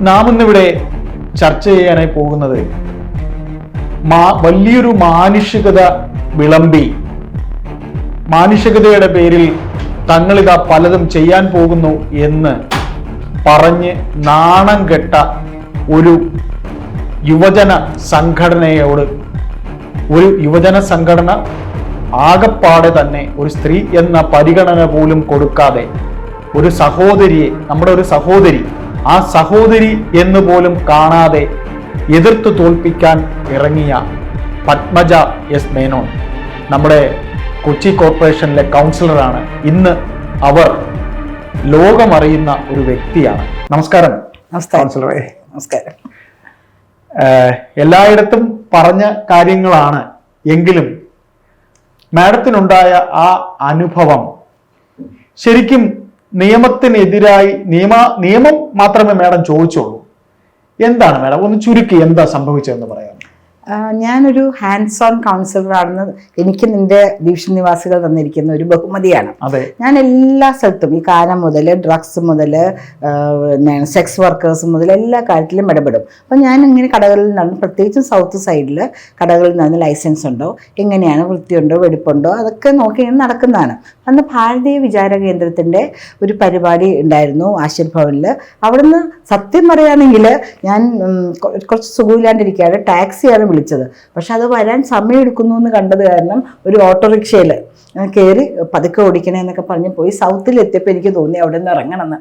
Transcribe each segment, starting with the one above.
നാം ഇന്നിവിടെ ചർച്ച ചെയ്യാനായി പോകുന്നത്. മാ- വലിയൊരു മാനുഷികത വിളമ്പി. മാനുഷികതയുടെ പേരിൽ തങ്ങളിതാ പലതും ചെയ്യാൻ പോകുന്നു എന്ന് പറഞ്ഞ് നാണം കെട്ട ഒരു യുവജന സംഘടനയോട് ഒരു യുവജന സംഘടന ആകപ്പാടെ തന്നെ ഒരു സ്ത്രീ എന്ന പരിഗണന പോലും കൊടുക്കാതെ ഒരു സഹോദരിയെ നമ്മുടെ ഒരു സഹോദരി ആ സഹോദരി എന്ന് പോലും കാണാതെ എതിർത്ത് തോൽപ്പിക്കാൻ ഇറങ്ങിയ പത്മജ എസ് മേനോൻ നമ്മുടെ കൊച്ചി കോർപ്പറേഷനിലെ കൗൺസിലറാണ്. ഇന്ന് അവർ ലോകമറിയുന്ന ഒരു വ്യക്തിയാണ്. നമസ്കാരം കൗൺസിലറെ. നമസ്കാരം. എല്ലായിടത്തും പറഞ്ഞ കാര്യങ്ങളാണ് എങ്കിലും മാഡത്തിനുണ്ടായ ആ അനുഭവം ശരിക്കും നിയമത്തിനെതിരായി നിയമ നിയമം മാത്രമേ മാഡം ചോദിച്ചുള്ളൂ. എന്താണ് മാഡം? ഒന്ന് ചുരുക്കി എന്താ സംഭവിച്ചതെന്ന് പറയാം ഞാനൊരു ഹാൻഡ്സ് ഓൺ കൗൺസിലറാണെന്ന് എനിക്ക് നിന്റെ ഡിവിഷൻ നിവാസികൾ തന്നിരിക്കുന്ന ഒരു ബഹുമതിയാണ്. ഞാൻ എല്ലാ സ്ഥലത്തും ഈ കാലം മുതൽ ഡ്രഗ്സ് മുതൽ സെക്സ് വർക്കേഴ്സ് മുതൽ എല്ലാ കാര്യത്തിലും ഇടപെടും. അപ്പം ഞാൻ ഇങ്ങനെ കടകളിൽ നിന്നാണ് പ്രത്യേകിച്ചും സൗത്ത് സൈഡിൽ കടകളിൽ നിന്ന് ലൈസൻസ് ഉണ്ടോ എങ്ങനെയാണ് വൃത്തിയുണ്ടോ വെടിപ്പുണ്ടോ അതൊക്കെ നോക്കി നടക്കുന്നതാണ്. അന്ന് ഭാരതീയ വിചാര കേന്ദ്രത്തിന്റെ ഒരു പരിപാടി ഉണ്ടായിരുന്നു ആശീർ ഭവനിൽ അവിടുന്ന് സത്യം പറയുകയാണെങ്കിൽ ഞാൻ കുറച്ച് സുഖമില്ലാണ്ടിരിക്കുകയാണ് ടാക്സിയാണ് വിളിച്ചത്. പക്ഷെ അത് വരാൻ സമയമെടുക്കുന്നു എന്ന് കണ്ടത് കാരണം ഒരു ഓട്ടോറിക്ഷയിൽ കയറി പതുക്കെ ഓടിക്കണേ എന്നൊക്കെ പറഞ്ഞ് പോയി സൗത്തിൽ എത്തിയപ്പോൾ എനിക്ക് തോന്നി അവിടെ നിന്ന് ഇറങ്ങണമെന്ന്.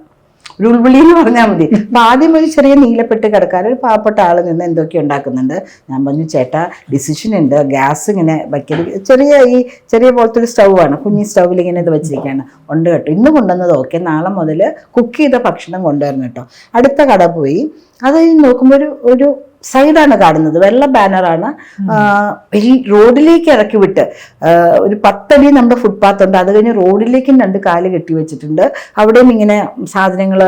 ഒരു ഉൾവിളി എന്ന് പറഞ്ഞാൽ മതി. അപ്പം ആദ്യം ഒരു ചെറിയ നീലപ്പെട്ട് കിടക്കാൻ ഒരു പാവപ്പെട്ട ആൾ നിന്ന് എന്തൊക്കെ ഉണ്ടാക്കുന്നുണ്ട്. ഞാൻ പറഞ്ഞു ചേട്ടാ ഡിസിഷൻ ഉണ്ട്. ഗ്യാസ് ഇങ്ങനെ വയ്ക്കൽ ചെറിയ ഈ ചെറിയ പോലത്തെ ഒരു സ്റ്റൗവാണ് കുഞ്ഞി സ്റ്റൗവിൽ ഇങ്ങനെ ഇത് വെച്ചിരിക്കുകയാണ്. ഉണ്ട് കേട്ടോ. ഇന്ന് കൊണ്ടുവന്നത് ഓക്കെ. നാളെ മുതൽ കുക്ക് ചെയ്ത ഭക്ഷണം കൊണ്ടുവരണം കേട്ടോ. അടുത്ത കട പോയി. അത് നോക്കുമ്പോൾ ഒരു ഒരു സൈഡാണ് കാണുന്നത്. വെള്ള ബാനറാണ്. റോഡിലേക്ക് ഇറക്കി വിട്ട് ഒരു പത്തടി നമ്മുടെ ഫുട്പാത്ത് ഉണ്ട്. അത് കഴിഞ്ഞ് റോഡിലേക്കും രണ്ട് കാൽ കെട്ടി വെച്ചിട്ടുണ്ട്. അവിടെയും ഇങ്ങനെ സാധനങ്ങൾ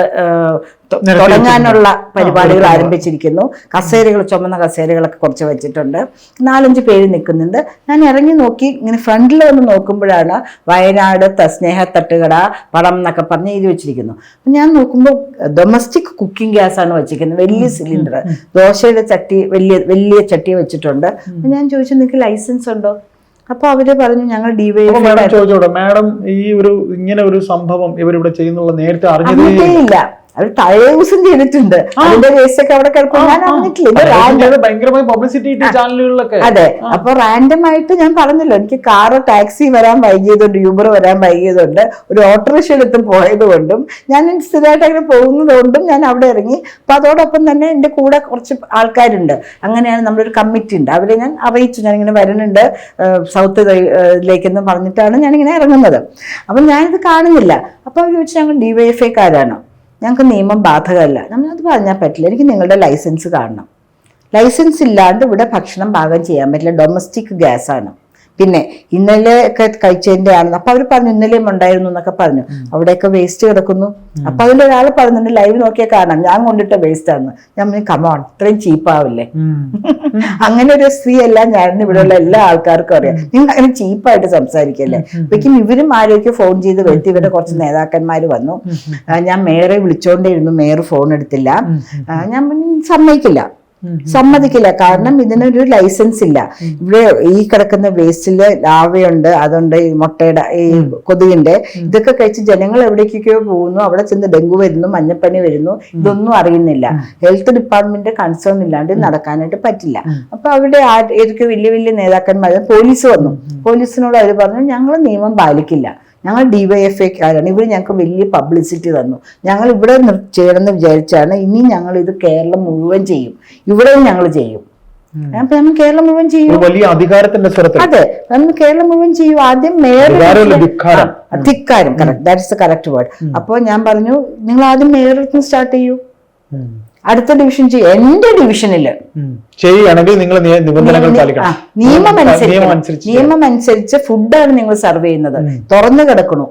തുടങ്ങാനുള്ള പരിപാടികൾ ആരംഭിച്ചിരിക്കുന്നു. കസേരകൾ ചുമന്ന കസേരകളൊക്കെ കുറച്ച് വെച്ചിട്ടുണ്ട്. നാലഞ്ച് പേര് നിൽക്കുന്നുണ്ട്. ഞാൻ ഇറങ്ങി നോക്കി ഇങ്ങനെ ഫ്രണ്ടിൽ വന്ന് നോക്കുമ്പോഴാണ് വയനാട് സ്നേഹത്തട്ടുകട സ്നേഹ തട്ടുകട പടം എന്നൊക്കെ പറഞ്ഞ് എഴുതി വെച്ചിരിക്കുന്നു. അപ്പം ഞാൻ നോക്കുമ്പോൾ ഡൊമസ്റ്റിക് കുക്കിംഗ് ഗ്യാസ് ആണ് വെച്ചിരിക്കുന്നത്. വലിയ സിലിണ്ടർ ദോശയുടെ ചട്ടി വലിയ വലിയ ചട്ടി വെച്ചിട്ടുണ്ട്. അപ്പം ഞാൻ ചോദിച്ചു നിങ്ങൾക്ക് ലൈസൻസ് ഉണ്ടോ? അപ്പൊ അവർ പറഞ്ഞു ഞങ്ങൾ അപ്പൊ മാഡം ഡിവൈ ചോദിച്ചോട്ടെ മാഡം ഈ ഒരു ഇങ്ങനെ ഒരു സംഭവം ഇവരിവിടെ ചെയ്യുന്നുള്ള നേരത്തെ അറിഞ്ഞതേ ഇല്ല അവർ തലേ ദിവസം ചെയ്തിട്ടുണ്ട്. അതിന്റെ വേസ്റ്റ് ഒക്കെ അവിടെ കിടക്കും. ഞാൻ അറിഞ്ഞിട്ടില്ല. അത് ഭയങ്കരമായി പബ്ലിസിറ്റി കിട്ടിയ ചാനലുകളിലൊക്കെ അതെ. അപ്പൊ റാൻഡം ആയിട്ട് ഞാൻ പറഞ്ഞല്ലോ എനിക്ക് കാറ് ടാക്സി വരാൻ വൈകിയതുകൊണ്ട് യൂബർ വരാൻ വൈകിയതുകൊണ്ട് ഒരു ഓട്ടോറിക്ഷ എടുത്ത് പോയത് കൊണ്ടും ഞാൻ സ്ഥിരമായിട്ട് അങ്ങനെ പോകുന്നത് കൊണ്ടും ഞാൻ അവിടെ ഇറങ്ങി. അപ്പൊ അതോടൊപ്പം തന്നെ എന്റെ കൂടെ കുറച്ച് ആൾക്കാരുണ്ട്. അങ്ങനെയാണ് നമ്മളൊരു കമ്മിറ്റി ഉണ്ട്. അവരെ ഞാൻ അറിയിച്ചു. ഇങ്ങനെ വരുന്നുണ്ട്. സൗത്ത് ലേക്കെന്ന് പറഞ്ഞിട്ടാണ് ഞാൻ ഇങ്ങനെ ഇറങ്ങുന്നത്. അപ്പം ഞാനിത് കാണുന്നില്ല. അപ്പൊ അവർ ചോദിച്ചു ഞങ്ങൾ ഡിവൈഎഫ്ഐക്കാരാണ് ഞങ്ങൾക്ക് നിയമം ബാധകമല്ല. നമ്മളത് പറഞ്ഞാൽ പറ്റില്ല. എനിക്ക് നിങ്ങളുടെ ലൈസൻസ് കാണണം. ലൈസൻസ് ഇല്ലാണ്ട് ഇവിടെ ഭക്ഷണം പാകം ചെയ്യാൻ പറ്റില്ല. ഡൊമസ്റ്റിക് ഗ്യാസാണ്. പിന്നെ ഇന്നലെ ഒക്കെ കഴിച്ചതിന്റെ ആണെന്ന്. അപ്പൊ അവർ പറഞ്ഞു ഇന്നലെയും ഉണ്ടായിരുന്നു എന്നൊക്കെ പറഞ്ഞു. അവിടെയൊക്കെ വേസ്റ്റ് കിടക്കുന്നു. അപ്പൊ ഒരാൾ പറഞ്ഞിട്ടുണ്ട് ലൈവ് നോക്കിയാൽ കാണാം. ഞാൻ കൊണ്ടിട്ട വേസ്റ്റ് ആണ് ഞാൻ പറഞ്ഞു കമോൺ ഇത്രയും ചീപ്പാവില്ലേ അങ്ങനെ ഒരു സ്ത്രീ അല്ല ഞാൻ ഇവിടെയുള്ള എല്ലാ ആൾക്കാർക്കും അറിയാം. നിങ്ങൾ അങ്ങനെ ചീപ്പായിട്ട് സംസാരിക്കല്ലേ? അപ്പോഴേക്കും ഇവരും ആരോഗ്യം ഫോൺ ചെയ്ത് വരുത്തി ഇവരുടെ കുറച്ച് നേതാക്കന്മാർ വന്നു. ഞാൻ മേയറെ വിളിച്ചോണ്ടേയിരുന്നു മേയർ ഫോൺ എടുത്തില്ല. ഞാൻ സമ്മതിക്കില്ല. സമ്മതിക്കില്ല. കാരണം ഇതിനൊരു ലൈസൻസ് ഇല്ല. ഇവിടെ ഈ കിടക്കുന്ന വേസ്റ്റിൽ ലാവയുണ്ട് അതുണ്ട് ഈ മുട്ടയുടെ ഈ കൊതുകിന്റെ. ഇതൊക്കെ കഴിച്ച് ജനങ്ങൾ എവിടേക്കൊക്കെയോ പോകുന്നു. അവിടെ ചെന്ന് ഡെങ്കു വരുന്നു മഞ്ഞപ്പനി വരുന്നു. ഇതൊന്നും അറിയുന്നില്ല. ഹെൽത്ത് ഡിപ്പാർട്ട്മെന്റ് കൺസേൺ ഇല്ലാണ്ട് നടക്കാനായിട്ട് പറ്റില്ല. അപ്പൊ അവിടെ ഏതൊക്കെ വലിയ വലിയ നേതാക്കന്മാർ പോലീസ് വന്നു. പോലീസിനോട് അവർ പറഞ്ഞു ഞങ്ങൾ നിയമം പാലിക്കില്ല. ഞങ്ങൾ ഡിവൈഎഫ്ഐക്കാരാണ് ഇവർ ഞങ്ങൾക്ക് വലിയ പബ്ലിസിറ്റി തന്നു. ഞങ്ങൾ ഇവിടെ ചെയ്യണമെന്ന് വിചാരിച്ചാണ് ഇനി ഞങ്ങൾ ഇത് കേരളം മുഴുവൻ ചെയ്യും. ഇവിടെയും ഞങ്ങൾ ചെയ്യും. അപ്പൊ നമ്മൾ കേരളം മുഴുവൻ ചെയ്യും. വലിയ അധികാരത്തിന്റെ സ്വരത്തിൽ അതെ. നമ്മൾ കേരളം മുഴുവൻ ചെയ്യും. ആദ്യം മേയർ ധിക്കാരം. Correct that's the correct word അപ്പോൾ ഞാൻ പറഞ്ഞു നിങ്ങൾ ആദ്യം മേയറിൽ സ്റ്റാർട്ട് ചെയ്യൂ. അടുത്ത ഡിവിഷൻ ചെയ്യും എന്റെ ഡിവിഷനിൽ ചെയ്യുകയാണെങ്കിൽ നിങ്ങൾ നിബന്ധനകൾ നിയമം അനുസരിച്ച് നിയമം അനുസരിച്ച് ഫുഡാണ് നിങ്ങൾ സെർവ് ചെയ്യുന്നത്. തുറന്നു കിടക്കണു.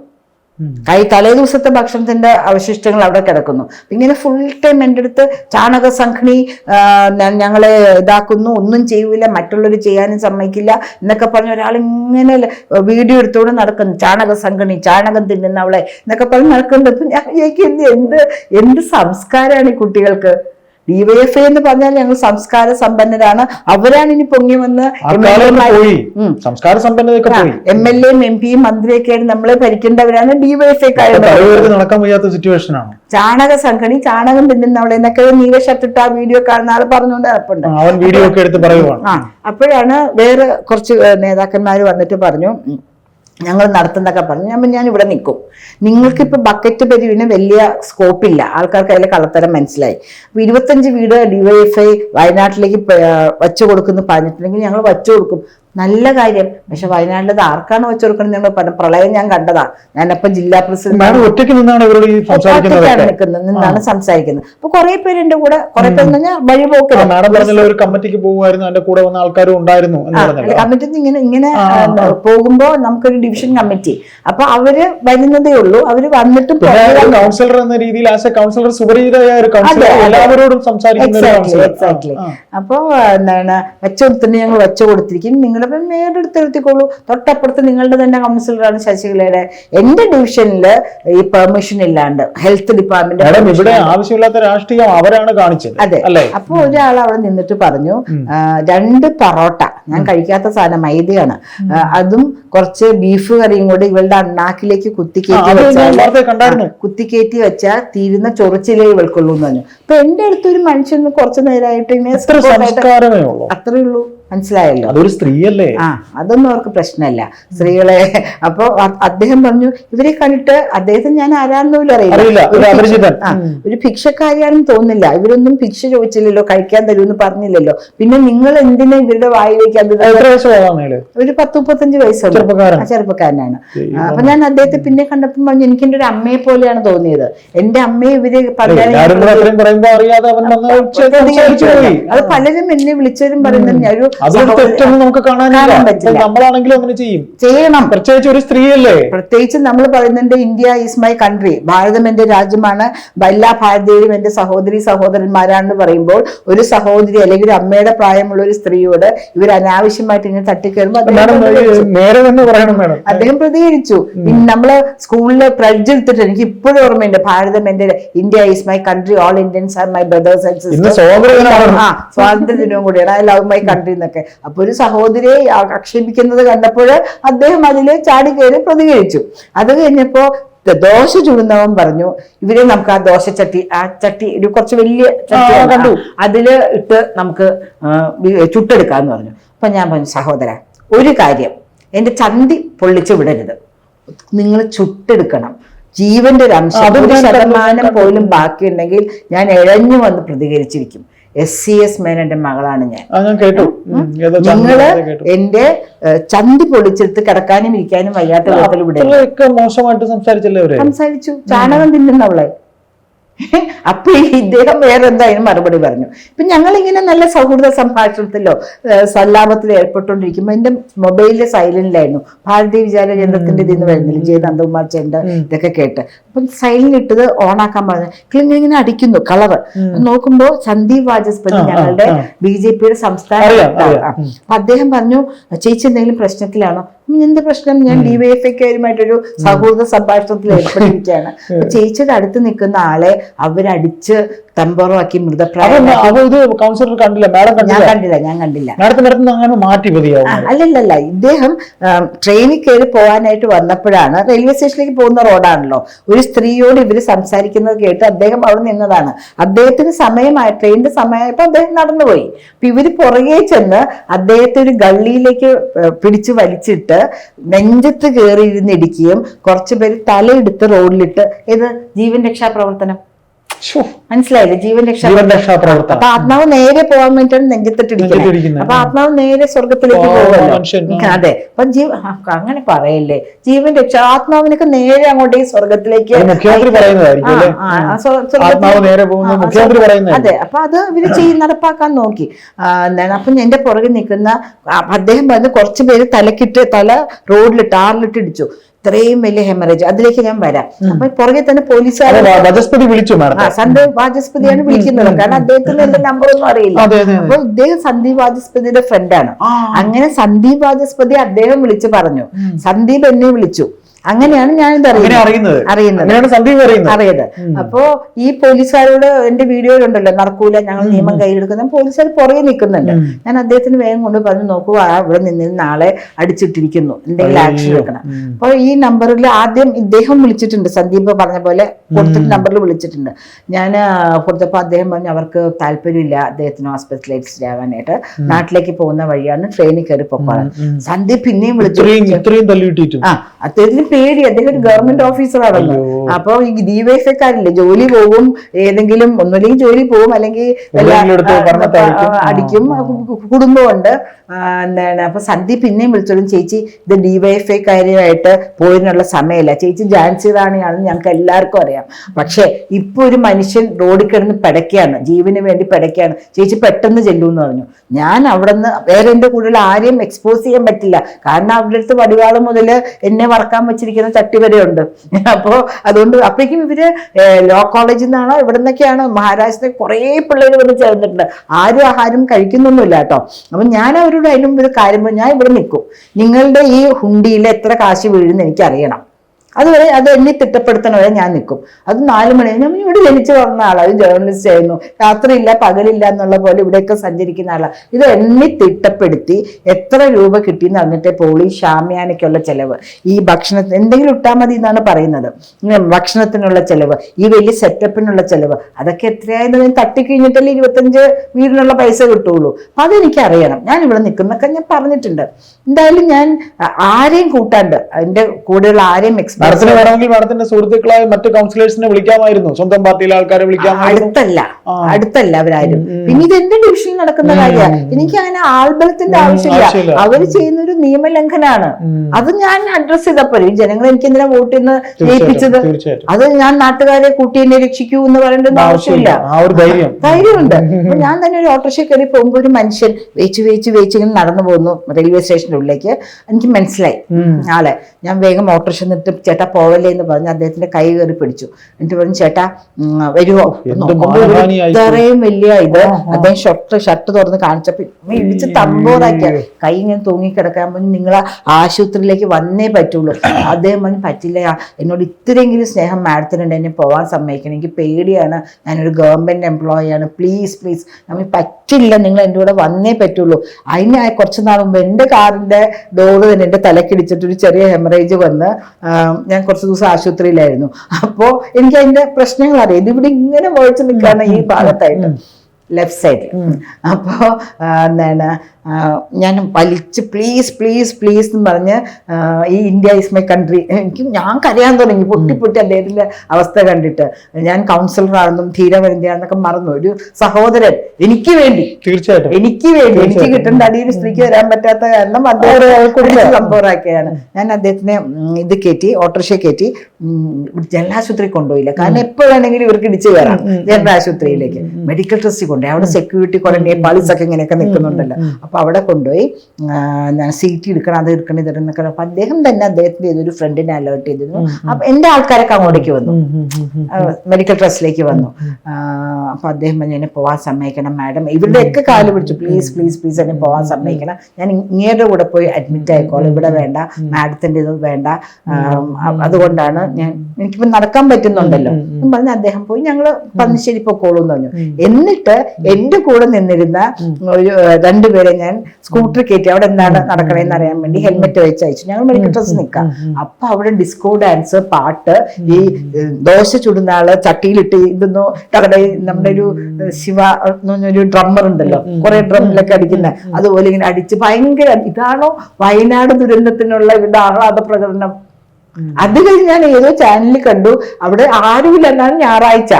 കൈ തലേ ദിവസത്തെ ഭക്ഷണത്തിന്റെ അവശിഷ്ടങ്ങൾ അവിടെ കിടക്കുന്നു. ഇങ്ങനെ ഫുൾ ടൈം എന്റെ അടുത്ത് ചാണക സംഘിണി ഞങ്ങളെ ഇതാക്കുന്നു. ഒന്നും ചെയ്യൂല മറ്റുള്ളവർ ചെയ്യാനും സമ്മതിക്കില്ല എന്നൊക്കെ പറഞ്ഞ ഒരാൾ ഇങ്ങനെ വീഡിയോ എടുത്തുകൊണ്ട് നടക്കുന്നു. ചാണക സംഘിണി ചാണകം തിന്നുന്ന അവളെ എന്നൊക്കെ പറഞ്ഞ് നടക്കുന്നുണ്ട്. ഞാൻ വിചാരിക്കും എന്ത് എന്ത് സംസ്കാരമാണ് ഈ കുട്ടികൾക്ക്? ഡിവൈഎഫ്ഐ എന്ന് പറഞ്ഞാൽ ഞങ്ങൾ സംസ്കാര സമ്പന്നരാണ്. അവരാണ് ഇനി പൊങ്ങി വന്ന് സംസ്കാര എം എൽ എയും എം പിയും മന്ത്രിയൊക്കെ ആയിട്ട് നമ്മളെ ഭരിക്കേണ്ടവരാണ് ഡിവൈഎഫ്ഐ വൈ നടക്കാൻ വയ്യാത്ത സിറ്റുവേഷൻ ആണ്. ചാണക സംഘടി ചാണകം തിന്നുന്നവളെ എന്നൊക്കെ നീല ഷർട്ടിട്ട് ആ വീഡിയോ കാണുന്ന ആൾ പറഞ്ഞുകൊണ്ട് നടപ്പുണ്ട്. അവൻ വീഡിയോ ഒക്കെ എടുത്ത് പറയുവാണ്. ആ അപ്പോഴാണ് വേറെ കുറച്ച് നേതാക്കന്മാർ വന്നിട്ട് പറഞ്ഞു. ഞങ്ങൾ നടത്തുന്നതൊക്കെ പറഞ്ഞു. ഞാൻ ഞാൻ ഇവിടെ നിൽക്കും. നിങ്ങൾക്കിപ്പോൾ ബക്കറ്റ് പെരുവിന് വലിയ സ്കോപ്പില്ല. ആൾക്കാർക്ക് അതിലെ കള്ളത്തരം മനസ്സിലായി. അപ്പോൾ ഇരുപത്തഞ്ച് വീട് ഡിവൈഎഫ്ഐ വയനാട്ടിലേക്ക് വച്ചു കൊടുക്കുന്നു പറഞ്ഞിട്ടുണ്ടെങ്കിൽ ഞങ്ങൾ വച്ചു കൊടുക്കും. നല്ല കാര്യം. പക്ഷെ വയനാട്ടിലത് ആർക്കാണ് വെച്ചു കൊടുക്കണം നിങ്ങൾ പറഞ്ഞു പ്രളയം ഞാൻ കണ്ടതാ. ഞാനപ്പം ജില്ലാ പ്രസിഡന്റ് ഒറ്റയ്ക്ക് നിൽക്കുന്നത്. നിന്നാണ് സംസാരിക്കുന്നത്. അപ്പൊ കുറെ പേര് എന്റെ കൂടെ കുറെ പേര് പറഞ്ഞാൽ മാഡം പറഞ്ഞല്ലോ ഒരു കമ്മിറ്റിക്ക് പോകുമായിരുന്നു എന്റെ കൂടെ വന്ന ആൾക്കാരും ഉണ്ടായിരുന്നു കമ്മിറ്റി ഇങ്ങനെ ഇങ്ങനെ പോകുമ്പോ നമുക്കൊരു ഡിവിഷൻ കമ്മിറ്റി. അപ്പൊ അവർ വരുന്നതേ ഉള്ളൂ. അവർ വന്നിട്ടും കൗൺസിലർ എന്ന രീതിയിൽ ആസ് എ കൗൺസിലർ സുപരിചിതയായ ഒരു കൗൺസിലർ. എല്ലാവരോടും സംസാരിക്കുന്ന അപ്പോ എന്താണ് വെച്ചു കൊടുത്തിട്ട് ഞങ്ങൾ വെച്ചു കൊടുത്തിരിക്കും. നിങ്ങളുടെ മേയുടെ അടുത്ത് എടുത്തിക്കോളൂ തൊട്ടപ്പുറത്ത് നിങ്ങളുടെ തന്നെ കൗൺസിലറാണ് ശശികലയുടെ. എന്റെ ഡിവിഷനിൽ ഈ പെർമിഷൻ ഇല്ലാണ്ട് ഹെൽത്ത് ഡിപ്പാർട്ട്മെന്റ് ഇവിടെ ആവശ്യമില്ലാത്ത രാഷ്ട്രീയം അവരാണ് കാണിച്ചത്. അതെ. അല്ലേ? അപ്പൊ ഒരാൾ അവിടെ നിന്നിട്ട് പറഞ്ഞു രണ്ട് പൊറോട്ട. ഞാൻ കഴിക്കാത്ത സാധനം മൈദയാണ്. അതും കുറച്ച് ബീഫ് കറിയും കൂടി ഇവളുടെ അണ്ണാക്കിലേക്ക് കുത്തിക്കേറ്റി കുത്തിക്കേറ്റി വെച്ചാൽ തീരുന്ന ചൊറിച്ചിലേ ഇവൾക്കുള്ളൂ എന്ന് പറഞ്ഞു. അപ്പൊ എന്റെ അടുത്തൊരു മനുഷ്യന് മനുഷ്യൻ കുറച്ചു നേരമായിട്ട് ഇങ്ങനെ അത്രേ ഉള്ളൂ. മനസ്സിലായല്ലോ? അതൊരു സ്ത്രീയല്ലേ? ആ അതൊന്നും അവർക്ക് പ്രശ്നമല്ല. സ്ത്രീകളെ അപ്പൊ അദ്ദേഹം പറഞ്ഞു ഇവരെ കണ്ടിട്ട് അദ്ദേഹത്തിന് ഞാൻ ആരാന്ന് പോലും അറിയില്ല, ഒരു ഭിക്ഷ- ഒരു ഭിക്ഷക്കാരിയാണെന്ന് തോന്നില്ല ഇവരൊന്നും ഭിക്ഷ ചോദിച്ചില്ലല്ലോ കഴിക്കാൻ തരുമെന്ന് പറഞ്ഞില്ലല്ലോ. പിന്നെ നിങ്ങൾ എന്തിനാ ഇവരുടെ വായിലേക്ക് അത് ഒരു പത്ത് മുപ്പത്തഞ്ച് ചെറുപ്പക്കാരൻ. ചെറുപ്പക്കാരനാണ്. അപ്പൊ ഞാൻ അദ്ദേഹത്തെ പിന്നെ കണ്ടപ്പോൾ പറഞ്ഞു എനിക്ക് എന്റെ ഒരു അമ്മയെ പോലെയാണ് തോന്നിയത്. എന്റെ അമ്മയെ ഇവർ അത് പലരും എന്നെ വിളിച്ചവരും പറയുന്നത് ഞാൻ ഒരു അതൊരു സഹോദരി- തെറ്റൊന്നും നമുക്ക് കാണാനില്ല. കാണാൻ പറ്റില്ല. നമ്മളാണെങ്കിലും അങ്ങനെ ചെയ്യും. ചെയ്യണം. പ്രത്യേകിച്ച് ഒരു സ്ത്രീയല്ലേ? പ്രത്യേകിച്ച് നമ്മൾ പറയുന്നുണ്ട് India is my country Bharatam എന്റെ രാജ്യമാണ്. എല്ലാ ഭാരതീയരും എന്റെ സഹോദരി സഹോദരന്മാരാണെന്ന് പറയുമ്പോൾ ഒരു സഹോദരി അല്ലെങ്കിൽ ഒരു അമ്മയുടെ പ്രായമുള്ള ഒരു സ്ത്രീയോട് ഇവർ അനാവശ്യമായിട്ട് ഇങ്ങനെ തട്ടിക്കയറുമ്പോൾ അദ്ദേഹം പ്രതികരിച്ചു. നമ്മൾ സ്കൂളിൽ പ്രജ് എടുത്തിട്ട് എനിക്ക് ഇപ്പോഴും ഓർമ്മയുണ്ട് ഭാരതം എന്റെ India is my country all Indians are my brothers and sisters സ്വാതന്ത്ര്യ ദിനവും കൂടിയാണ്. ഐ ലവ് മൈ കൺട്രി എന്നൊക്കെ. അപ്പൊ ഒരു സഹോദരിയെ ആക്ഷേപിക്കുന്നത് കണ്ടപ്പോൾ അദ്ദേഹം അതിൽ ചാടി കയറി പ്രതികരിച്ചു. അത് കഴിഞ്ഞപ്പോ ദ- ദോശ ചുടുന്നവൻ പറഞ്ഞു ഇവരെ നമുക്ക് ആ ദോശ ചട്ടി ആ ചട്ടി ഒരു കുറച്ച് വലിയ. കണ്ടു. അതിൽ ഇട്ട് നമുക്ക് ചുട്ടെടുക്കാന്ന് പറഞ്ഞു. അപ്പൊ ഞാൻ പറഞ്ഞു സഹോദര ഒരു കാര്യം. എന്റെ ചന്തി പൊള്ളിച്ച് വിടരുത്. നിങ്ങൾ ചുട്ടെടുക്കണം. ജീവന്റെ ഒരു അംശം ഒരു ശതമാനം പോലും ബാക്കിയുണ്ടെങ്കിൽ ഞാൻ ഇഴഞ്ഞു വന്ന് പ്രതികരിച്ചിരിക്കും. എസ് സി എസ് മേനന്റെ മകളാണ് ഞാൻ. കേട്ടു. നിങ്ങൾ എന്റെ ചന്തി പൊളിച്ചെടുത്ത് കിടക്കാനും ഇരിക്കാനും വയ്യാത്ത വിധത്തിൽ മോശമായിട്ട് സംസാരിച്ചല്ലേ സംസാരിച്ചു. ചാണകം തിന്നുന്നവളെ. അപ്പൊ ഈ ഇദ്ദേഹം വേറെ എന്തായാലും മറുപടി പറഞ്ഞു. ഇപ്പൊ ഞങ്ങൾ ഇങ്ങനെ നല്ല സൗഹൃദ സംഭാഷണത്തിലോ സല്ലാപത്തിൽ സല്ലാപത്തിലോ ഏർപ്പെട്ടുകൊണ്ടിരിക്കുമ്പോ എന്റെ മൊബൈലിൽ സൈലന്റിലായിരുന്നു ഭാരതീയ വിചാര കേന്ദ്രത്തിന്റെ ഇതിൽ നിന്ന് വരുന്നില്ല ജയ നന്ദകുമാർ ചേണ്ട ഇതൊക്കെ കേട്ട്. അപ്പൊ സൈലന്റ് ഇട്ടത് ഓണാക്കാൻ പറഞ്ഞു. ക്ലിങ് ഇങ്ങനെ അടിക്കുന്നു കളറ് നോക്കുമ്പോ സന്ദീപ് വാചസ്പതി ഞങ്ങളുടെ. ബി ജെ പിയുടെ സംസ്ഥാന അദ്ദേഹം പറഞ്ഞു ചേച്ചി എന്തെങ്കിലും പ്രശ്നത്തിലാണോ? എന്ത് പ്രശ്നം? ഞാൻ ഡിവൈഎഫ്ഐക്കാരുമായിട്ടൊരു സൗഹൃദ സംഭാഷണത്തിൽ ഏർപ്പെട്ടിരിക്കുകയാണ്. ചേച്ചിയുടെ അടുത്ത് നിൽക്കുന്ന ആളെ അവരടിച്ച് തമ്പറമാക്കി അല്ലല്ല മൃതപ്രായം ഇത് കൗൺസിലർ കണ്ടില്ല മാഡം ഞാൻ കണ്ടില്ല? ഞാൻ കണ്ടില്ല. അടുത്ത് അങ്ങനെ മാറ്റി അല്ലല്ലല്ല ഇദ്ദേഹം ട്രെയിനിൽ കയറി പോകാനായിട്ട് വന്നപ്പോഴാണ് റെയിൽവേ സ്റ്റേഷനിലേക്ക് പോകുന്ന റോഡാണല്ലോ. ഒരു സ്ത്രീയോട് ഇവർ സംസാരിക്കുന്നത് കേട്ട് അദ്ദേഹം അവിടെ നിന്നതാണ്. അദ്ദേഹത്തിന് സമയമായി ട്രെയിനിന്റെ സമയമായപ്പോ അദ്ദേഹം നടന്നുപോയി. അപ്പൊ ഇവർ പുറകെ ചെന്ന് അദ്ദേഹത്തെ ഒരു ഗള്ളിയിലേക്ക് പിടിച്ചു വലിച്ചിട്ട് നെഞ്ചത്ത് കയറി ഇരുന്നിടിക്കുകയും കുറച്ചുപേര് തലയെടുത്ത് റോഡിലിട്ട് ഇത് ജീവൻ രക്ഷാ പ്രവർത്തനം? മനസ്സിലായില്ലേ? ജീവൻ രക്ഷാ. പ്രവർത്തനം. അപ്പൊ ആത്മാവ് നേരെ പോകാൻ വേണ്ടിയിട്ടാണ് നെഞ്ചത്തിട്ടിരിക്കുന്നത്. അപ്പൊ ആത്മാവ് നേരെ സ്വർഗത്തിലേക്ക് പോകുമല്ലോ അതെ. അപ്പൊ ജീവ അങ്ങനെ പറയല്ലേ? ജീവൻ രക്ഷ. ആത്മാവിനൊക്കെ നേരെ അങ്ങോട്ട് സ്വ- സ്വർഗത്തിലേക്ക്. അതെ. അപ്പൊ അത് ഇവർ ചെയ്ത് നടപ്പാക്കാൻ നോക്കി. എന്താണ്? അപ്പൊ എന്റെ പുറകിൽ നിൽക്കുന്ന അദ്ദേഹം പറഞ്ഞ് കുറച്ചുപേര് തലക്കിട്ട് തല റോഡിലിട്ട് ആറിലിട്ട് ഇടിച്ചു. ഇത്രയും വലിയ ഹെമറേജ് അതിലേക്ക് ഞാൻ വരാം. അപ്പൊ പുറകെ തന്നെ പോലീസുകാർ അപ്പൊ വിളിച്ചു സന്ദീപ് വാചസ്പതിയാണ് വിളിക്കുന്നത്. കാരണം അദ്ദേഹത്തിന് എന്റെ നമ്പർ ഒന്നും അറിയില്ല. അപ്പൊ ഇദ്ദേഹം സന്ദീപ് വാചസ്പതിയുടെ ഫ്രണ്ടാണ് ആണ്. അങ്ങനെ സന്ദീപ് വാചസ്പതി അദ്ദേഹം വിളിച്ചു പറഞ്ഞു. സന്ദീപ് എന്നെ വിളിച്ചു. അങ്ങനെയാണ് ഞാൻ ഇത് അറിയുന്നത്. അറിയുന്നത്. സന്ദീപ് അറിയുന്നത്. അപ്പോ ഈ പോലീസുകാരോട് എന്റെ വീഡിയോയിലുണ്ടല്ലോ നടക്കൂല ഞങ്ങൾ നിയമം കയ്യിലെടുക്കുന്ന പോലീസുകാർ പുറകെ നിൽക്കുന്നുണ്ട്. ഞാൻ അദ്ദേഹത്തിന് വേഗം കൊണ്ട് പറഞ്ഞു നോക്കൂ ആ ഇവിടെ നിന്ന് നാളെ അടിച്ചിട്ടിരിക്കുന്നു. എന്തെങ്കിലും ആക്ഷൻ എടുക്കണം. അപ്പൊ ഈ നമ്പറിൽ ആദ്യം ഇദ്ദേഹം വിളിച്ചിട്ടുണ്ട്. സന്ദീപ് പറഞ്ഞ പോലെ കൊടുത്തിട്ട് നമ്പറിൽ വിളിച്ചിട്ടുണ്ട്. ഞാൻ കൊടുത്തപ്പോൾ അദ്ദേഹം പറഞ്ഞു അവർക്ക് താല്പര്യമില്ല അദ്ദേഹത്തിന് ഹോസ്പിറ്റലൈസ്ഡ് ആവാനായിട്ട് നാട്ടിലേക്ക് പോകുന്ന വഴിയാണ് ട്രെയിനിൽ കയറി പൊക്കോളാം സന്ദീപ് പിന്നെയും വിളിച്ചു. ആ അദ്ദേഹത്തിന് പേടി അദ്ദേഹം ഒരു ഗവൺമെന്റ് ഓഫീസറാണെന്ന് അപ്പൊ ഈ ഡിവൈഎഫ്ഐക്കാരില്ലേ ജോലി പോകും ഏതെങ്കിലും ഒന്നുമില്ലെങ്കിൽ ജോലി പോകും അല്ലെങ്കിൽ അടിക്കും. കുടുംബമുണ്ട്. എന്താണ് അപ്പൊ സന്ധി പിന്നെയും വിളിച്ചോളും ചേച്ചി ഇത് ഡിവൈഎഫ്ഐക്കാരുമായിട്ട് പോയതിനുള്ള സമയമില്ല. ചേച്ചി ജാൻസി റാണിയാണെന്ന് ഞങ്ങൾക്ക് എല്ലാവർക്കും അറിയാം. പക്ഷേ ഇപ്പൊ ഒരു മനുഷ്യൻ റോഡിൽ കിടന്ന് പിടയ്ക്കാണ് ജീവന് വേണ്ടി പിടയ്ക്കാണ് ചേച്ചി പെട്ടെന്ന് ചെല്ലുമെന്ന് പറഞ്ഞു. ഞാൻ അവിടെ നിന്ന് വേറെ എന്റെ കൂടെ ആരെയും എക്സ്പോസ് ചെയ്യാൻ പറ്റില്ല. കാരണം അവരുടെ അടുത്ത് വടിവാളം മുതൽ എന്നെ വറക്കാൻ വെച്ചിരിക്കുന്ന ചട്ടി വരെ ഉണ്ട് അപ്പോ അതുകൊണ്ട് അപ്പോഴേക്കും ഇവർ ലോ കോളേജിൽ നിന്നാണോ ഇവിടെ നിന്നൊക്കെയാണ് മഹാരാഷ്ട്രയിൽ കുറേ പിള്ളേർ വന്ന് ചേർന്നിട്ടുണ്ട്. ആരും ആഹാരം കഴിക്കുന്നൊന്നുമില്ല കേട്ടോ. അപ്പൊ ഞാൻ അവരോട് അതിനും ഒരു കാര്യം ഞാൻ ഇവിടെ നിൽക്കും. നിങ്ങളുടെ ഈ ഹുണ്ടിയിൽ എത്ര കാശ് വീഴുന്ന എനിക്ക് അറിയണം അതുവരെ അത് തിട്ടപ്പെടുത്തണ വരെ ഞാൻ നിൽക്കും അത് നാല് മണി ഞാൻ ഇവിടെ ജനിച്ചു വളർന്ന ആളാണ് ജേർണലിസ്റ്റ് ആയിരുന്നു. രാത്രിയില്ല പകലില്ല എന്നുള്ള പോലെ ഇവിടെയൊക്കെ സഞ്ചരിക്കുന്ന ആളാണ് ഇത് എന്നെ തിട്ടപ്പെടുത്തി എത്ര രൂപ കിട്ടിയെന്ന് അറിഞ്ഞിട്ടേ പോളി ഷാമ്യാനയ്ക്കുള്ള ചെലവ്. ഈ ഭക്ഷണത്തിന് എന്തെങ്കിലും ഇട്ടാൽ മതി എന്നാണ് പറയുന്നത്. ഭക്ഷണത്തിനുള്ള ചെലവ് ഈ വലിയ സെറ്റപ്പിനുള്ള ചെലവ് അതൊക്കെ എത്രയായിരുന്നു തട്ടിക്കഴിഞ്ഞിട്ടല്ലേ ഇരുപത്തഞ്ച് വീടിനുള്ള പൈസ കിട്ടുള്ളൂ. അപ്പൊ അതെനിക്ക് അറിയണം ഞാൻ ഇവിടെ നിൽക്കുന്നൊക്കെ ഞാൻ പറഞ്ഞിട്ടുണ്ട്. എന്തായാലും ഞാൻ ആരെയും കൂട്ടാണ്ട് അതിന്റെ കൂടെയുള്ള ആരെയും മാഡത്തിന് വേണമെങ്കിൽ മാഡത്തിന്റെ സുഹൃത്തുക്കളായ മറ്റു കൗൺസിലേഴ്സിനെ വിളിക്കാമായിരുന്നു. സ്വന്തം പാർട്ടിയിലെ ആൾക്കാരെ വിളിക്കാമായിരുന്നു. അടുത്തല്ല. അടുത്തല്ല അവരാരും. പിന്നെ ഇത് എന്റെ ഡിവിഷനിൽ നടക്കുന്ന കാര്യമാണ്? എനിക്ക് അങ്ങനെ ആൾബലത്തിന്റെ ആവശ്യമില്ല. അവർ അവർ ചെയ്യുന്ന ഒരു നിയമലംഘനാണ്. അത് ഞാൻ അഡ്രസ് ചെയ്തപ്പോൾ ഈ ജനങ്ങൾ എനിക്ക് എന്തിനാ വോട്ട് ചെയ്യുന്ന ജയിപ്പിച്ചത്? അത് ഞാൻ നാട്ടുകാരെ കൂട്ടി എന്നെ രക്ഷിക്കൂ എന്ന് പറയേണ്ട ആവശ്യമില്ല. ധൈര്യമുണ്ട്. അപ്പൊ ഞാൻ തന്നെ ഒരു ഓട്ടോറിക്ഷ കയറി പോകുമ്പോൾ ഒരു മനുഷ്യൻ വേച്ച് വേച്ച് വേച്ച് ഇങ്ങനെ നടന്നു പോകുന്നു റെയിൽവേ സ്റ്റേഷന്റെ ഉള്ളിലേക്ക്. എനിക്ക് മനസ്സിലായി ആളെ. ഞാൻ വേഗം ഓട്ടോറിക്ഷ നിർത്തി ചേട്ടാ പോവല്ലേ? എന്ന് പറഞ്ഞ് അദ്ദേഹത്തിന്റെ കൈ കയറി പിടിച്ചു. എന്നിട്ട് പറഞ്ഞു ചേട്ടാ വരുമോ ഇത്രയും വലിയ ഇത്. അദ്ദേഹം ഷർട്ട് ഷർട്ട് തുറന്ന് കാണിച്ചപ്പോ ഇടിച്ച് തമ്പോറാക്കിയ. കൈ ഇങ്ങനെ തൂങ്ങിക്കിടക്കാൻ പറഞ്ഞു നിങ്ങൾ ആശുപത്രിയിലേക്ക് വന്നേ പറ്റുള്ളൂ. അദ്ദേഹം പറഞ്ഞു പറ്റില്ല എന്നോട് ഇത്രയെങ്കിലും സ്നേഹം മാഡത്തിനുണ്ട് എന്നെ പോകാൻ സമ്മതിക്കണം. എനിക്ക് പേടിയാണ്. ഞാനൊരു ഗവൺമെന്റ് എംപ്ലോയി ആണ്. പ്ലീസ് പ്ലീസ് നമ്മൾ പറ്റില്ല നിങ്ങൾ എന്റെ കൂടെ വന്നേ പറ്റുള്ളൂ. അതിന് കുറച്ച് നാൾ മുമ്പ് എന്റെ കാറിന്റെ ഡോറ് തന്നെ എന്റെ തലക്കിടിച്ചിട്ടൊരു ചെറിയ ഹെമറേജ് വന്ന് ഞാൻ കുറച്ച് ദിവസം ആശുപത്രിയിലായിരുന്നു. അപ്പോൾ എനിക്ക് അതിന്റെ പ്രശ്നങ്ങൾ അറിയാം ഇതിവിടെ ഇങ്ങനെ മുഴച്ച് നിൽക്കുകയാണ് ഈ ഭാഗത്തായിട്ട്. ലെഫ്റ്റ് സൈഡിൽ. അപ്പോൾ എന്താണ് ഞാൻ വലിച്ച് പ്ലീസ് പ്ലീസ് പ്ലീസ് എന്ന് പറഞ്ഞ് ഈ ഇന്ത്യ ഈസ് മൈ കൺട്രി എനിക്ക് ഞാൻ കരയാൻ തുടങ്ങി പൊട്ടി പൊട്ടി അദ്ദേഹത്തിന്റെ അവസ്ഥ കണ്ടിട്ട്. ഞാൻ കൗൺസിലറാണെന്നും ധീരവരന്തിയാണെന്നൊക്കെ മറന്നു. ഒരു സഹോദരൻ എനിക്ക് വേണ്ടി. തീർച്ചയായിട്ടും. എനിക്ക് വേണ്ടി. എനിക്ക് കിട്ടേണ്ട അടിയിൽ സ്ത്രീക്ക് വരാൻ പറ്റാത്ത കാരണം അദ്ദേഹം സംഭവമാക്കിയാണ് ഞാൻ അദ്ദേഹത്തിനെ ഇത് കയറ്റി ഓട്ടോറിക്ഷ കയറ്റി ഉം, ജനലാശുപത്രി കൊണ്ടുപോയില്ല. കാരണം എപ്പോഴാണെങ്കിലും ഇവർക്ക് ഇടിച്ചു കയറാം. ജനറൽ ആശുപത്രിയിലേക്ക് മെഡിക്കൽ ട്രസ്റ്റ് കൊണ്ടുപോയി. അവിടെ സെക്യൂരിറ്റി കുറേ പളിസൊക്കെ ഇങ്ങനെയൊക്കെ നിൽക്കുന്നുണ്ടല്ലോ. അപ്പോൾ അവിടെ കൊണ്ടുപോയി ഞാൻ സീറ്റ് എടുക്കണം അത് എടുക്കണം ഇത് എന്നൊക്കെ. അപ്പൊ അദ്ദേഹം തന്നെ അദ്ദേഹത്തിന്റെ ഏതൊരു ഫ്രണ്ടിനെ അലേർട്ട് ചെയ്തിരുന്നു. അപ്പൊ എന്റെ ആൾക്കാരൊക്കെ അങ്ങോട്ടേക്ക് വന്നു. മെഡിക്കൽ ട്രസ്റ്റിലേക്ക് വന്നു. അപ്പോൾ അപ്പൊ അദ്ദേഹം പറഞ്ഞു എന്നെ പോവാൻ സമ്മതിക്കണം മാഡം. ഇവരുടെ ഒക്കെ കാൽ പിടിച്ചു. പ്ലീസ് പ്ലീസ് പ്ലീസ് എന്നെ പോവാൻ സമ്മതിക്കണം. ഞാൻ ഇങ്ങേരുടെ കൂടെ പോയി അഡ്മിറ്റ് ആയിക്കോളും. ഇവിടെ വേണ്ട. മാഡത്തിന്റെ ഇത് വേണ്ട. അതുകൊണ്ടാണ് ഞാൻ എനിക്കിപ്പോ നടക്കാൻ പറ്റുന്നുണ്ടല്ലോ. എന്ന് പറഞ്ഞ് അദ്ദേഹം പോയി ഞങ്ങൾ പന്നിശ്ശേരി പൊക്കോളൂ എന്ന് പറഞ്ഞു. എന്നിട്ട് എന്റെ കൂടെ നിന്നിരുന്ന ഒരു രണ്ടുപേരെ ഞാൻ സ്കൂട്ടർ കയറ്റി അവിടെ എന്താണ് നടക്കണേന്ന് അറിയാൻ വേണ്ടി ഹെൽമെറ്റ് വെച്ച് അയച്ചു. ഞങ്ങൾ മെഡിക്കൽ ഡ്രസ് നിൽക്കാം. അപ്പൊ അവിടെ ഡിസ്കോ ഡാൻസ് പാട്ട് ഈ ദോശ ചുടുന്ന ആൾ ചട്ടിയിലിട്ട് ഇതൊന്നു. തകടെ നമ്മുടെ ഒരു ശിവ എന്ന് പറഞ്ഞൊരു ഡ്രമ്മർ ഉണ്ടല്ലോ. കുറെ ഡ്രമ്മിലൊക്കെ അടിക്കുന്ന. അതുപോലെ ഇങ്ങനെ അടിച്ച് ഭയങ്കര ഇതാണോ വയനാട് ദുരന്തത്തിനുള്ള ഇവരുടെ ആഹ്ലാദ പ്രകടനം അത് കഴിഞ്ഞ് ഞാൻ ഏതോ ചാനലിൽ കണ്ടു. അവിടെ ആരുമില്ല. എന്നാണ് ഞായറാഴ്ച.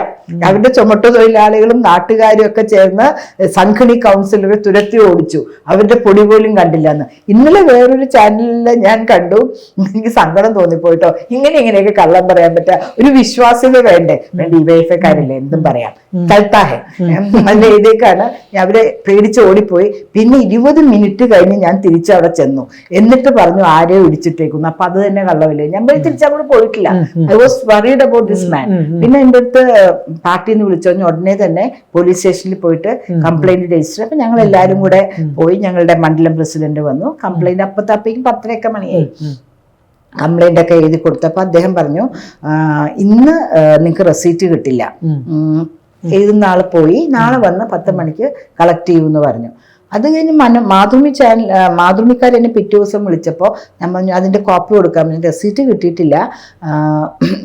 അവരുടെ ചുമട്ടു തൊഴിലാളികളും നാട്ടുകാരും ഒക്കെ ചേർന്ന് സംഘടി കൗൺസിലറെ തുരത്തി ഓടിച്ചു. അവരുടെ പൊടി പോലും കണ്ടില്ല എന്ന് ഇന്നലെ വേറൊരു ചാനലിൽ ഞാൻ കണ്ടു. എനിക്ക് സങ്കടം തോന്നിപ്പോയിട്ടോ. ഇങ്ങനെ ഇങ്ങനെയൊക്കെ കള്ളം പറയാൻ പറ്റുക ഒരു വിശ്വാസ്യത വേണ്ടേ? ഡിവൈഎഫ്ഐക്കാരല്ലേ എന്തും പറയാം. കൽത്താഹെ അതിന്റെ ഞാൻ അവരെ പേടിച്ച് ഓടിപ്പോയി. പിന്നെ ഇരുപത് മിനിറ്റ് കഴിഞ്ഞ് ഞാൻ തിരിച്ചു അവിടെ ചെന്നു. എന്നിട്ട് പറഞ്ഞു ആരെയും ഇടിച്ചിട്ടേക്കുന്നു? അപ്പൊ അത് തന്നെ കള്ളമില്ലേ ഞാൻ പോയി തിരിച്ചങ്ങോട്ട് പോയിട്ടില്ല. I was worried about this man പിന്നെ എന്റെ അടുത്ത് പാർട്ടിയിൽ നിന്ന് വിളിച്ചു കഴിഞ്ഞാൽ ഉടനെ തന്നെ പോലീസ് സ്റ്റേഷനിൽ പോയിട്ട് കംപ്ലൈന്റ് രജിസ്റ്റർ. അപ്പൊ ഞങ്ങൾ എല്ലാവരും കൂടെ പോയി ഞങ്ങളുടെ മണ്ഡലം പ്രസിഡന്റ് വന്നു. കംപ്ലൈന്റ് അപ്പത്തപ്പേക്കും പത്തരയൊക്കെ മണിയായി. കംപ്ലൈന്റ് ഒക്കെ എഴുതി കൊടുത്തപ്പോൾ അദ്ദേഹം പറഞ്ഞു ഇന്ന് നിങ്ങൾക്ക് റെസീറ്റ് കിട്ടില്ല. എഴുതുന്ന ആൾ പോയി. നാളെ വന്ന് പത്ത് മണിക്ക് കളക്ട് ചെയ്യുമെന്ന് പറഞ്ഞു. അത് കഴിഞ്ഞ് മന മാതൃമി ചാനൽ മാതൃമിക്കാർ എന്നെ പിറ്റേ ദിവസം വിളിച്ചപ്പോൾ ഞാൻ പറഞ്ഞു അതിന്റെ കോപ്പി കൊടുക്കാൻ റെസീറ്റ് കിട്ടിയിട്ടില്ല.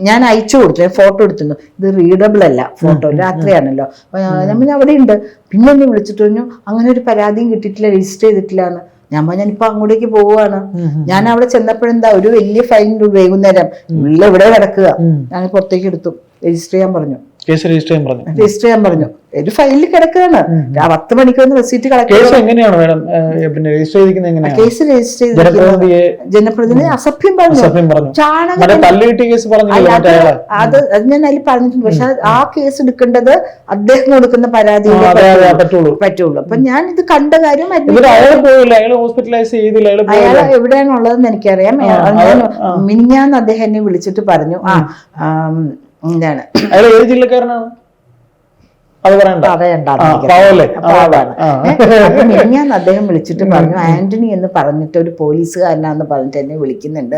ഞാൻ അയച്ചു കൊടുത്തു. ഞാൻ ഫോട്ടോ എടുത്തിരുന്നു. ഇത് റീഡബിൾ അല്ല. ഫോട്ടോ രാത്രിയാണല്ലോ. അപ്പൊ ഞാൻ ഞാൻ പറഞ്ഞു അവിടെ ഉണ്ട് പിന്നെ എന്നെ വിളിച്ചിട്ട് പറഞ്ഞു അങ്ങനെ ഒരു പരാതിയും കിട്ടിയിട്ടില്ല രജിസ്റ്റർ ചെയ്തിട്ടില്ല എന്ന് ഞാൻ ഞാനിപ്പോ അങ്ങോട്ടേക്ക് പോവുകയാണ് ഞാൻ അവിടെ ചെന്നപ്പോഴെന്താ ഒരു വലിയ ഫൈൻ വൈകുന്നേരം. ഉള്ള ഇവിടെ കിടക്കുക. ഞാൻ പുറത്തേക്ക് എടുത്തു. രജിസ്റ്റർ ചെയ്യാൻ പറഞ്ഞു. കേസ് രജിസ്റ്റർ ചെയ്യാൻ പറഞ്ഞു. രജിസ്റ്റർ ചെയ്യാൻ പറഞ്ഞു. ഒരു ഫയലിൽ കിടക്കുകയാണ്. ആ പത്ത് മണിക്ക് വന്ന് റെസീറ്റ് കേസ് എങ്ങനെയാണ് മാഡം? പിന്നെ രജിസ്റ്റർ ചെയ്തിരിക്കുന്നത് എങ്ങനെയാണ്? കേസ് രജിസ്റ്റർ ജനപ്രതിനിധിയെ ജനപ്രതിനിധി അസഭ്യം പറഞ്ഞു. അസഭ്യം പറഞ്ഞു. ചാണകം മറ്റേ കേസ് പറഞ്ഞു അത് അത് ഞാൻ അതിൽ പറഞ്ഞിട്ടുണ്ട്. പക്ഷെ ആ കേസ് എടുക്കേണ്ടത് അദ്ദേഹം കൊടുക്കുന്ന അതെ പറ്റുള്ളൂ. പറ്റുള്ളൂ. അപ്പൊ ഞാൻ ഇത് കണ്ട കാര്യം അയാൾ പോയില്ല. അയാൾ ഹോസ്പിറ്റലൈസ് ചെയ്തില്ല. അയാൾ എവിടെയാണുള്ളതെന്ന് എനിക്കറിയാം. മിനിഞ്ഞാന്ന് അദ്ദേഹം എന്നെ വിളിച്ചിട്ട് പറഞ്ഞു. ആം, എന്താണ്? അയാൾ ഏത് ജില്ലക്കാരനാണ്? അത് പറയണ്ട. പറയണ്ട ഞാൻ. അദ്ദേഹം വിളിച്ചിട്ട് പറഞ്ഞു ആന്റണി എന്ന് പറഞ്ഞിട്ട് ഒരു പോലീസുകാരനാന്ന് പറഞ്ഞിട്ട് എന്നെ വിളിക്കുന്നുണ്ട്.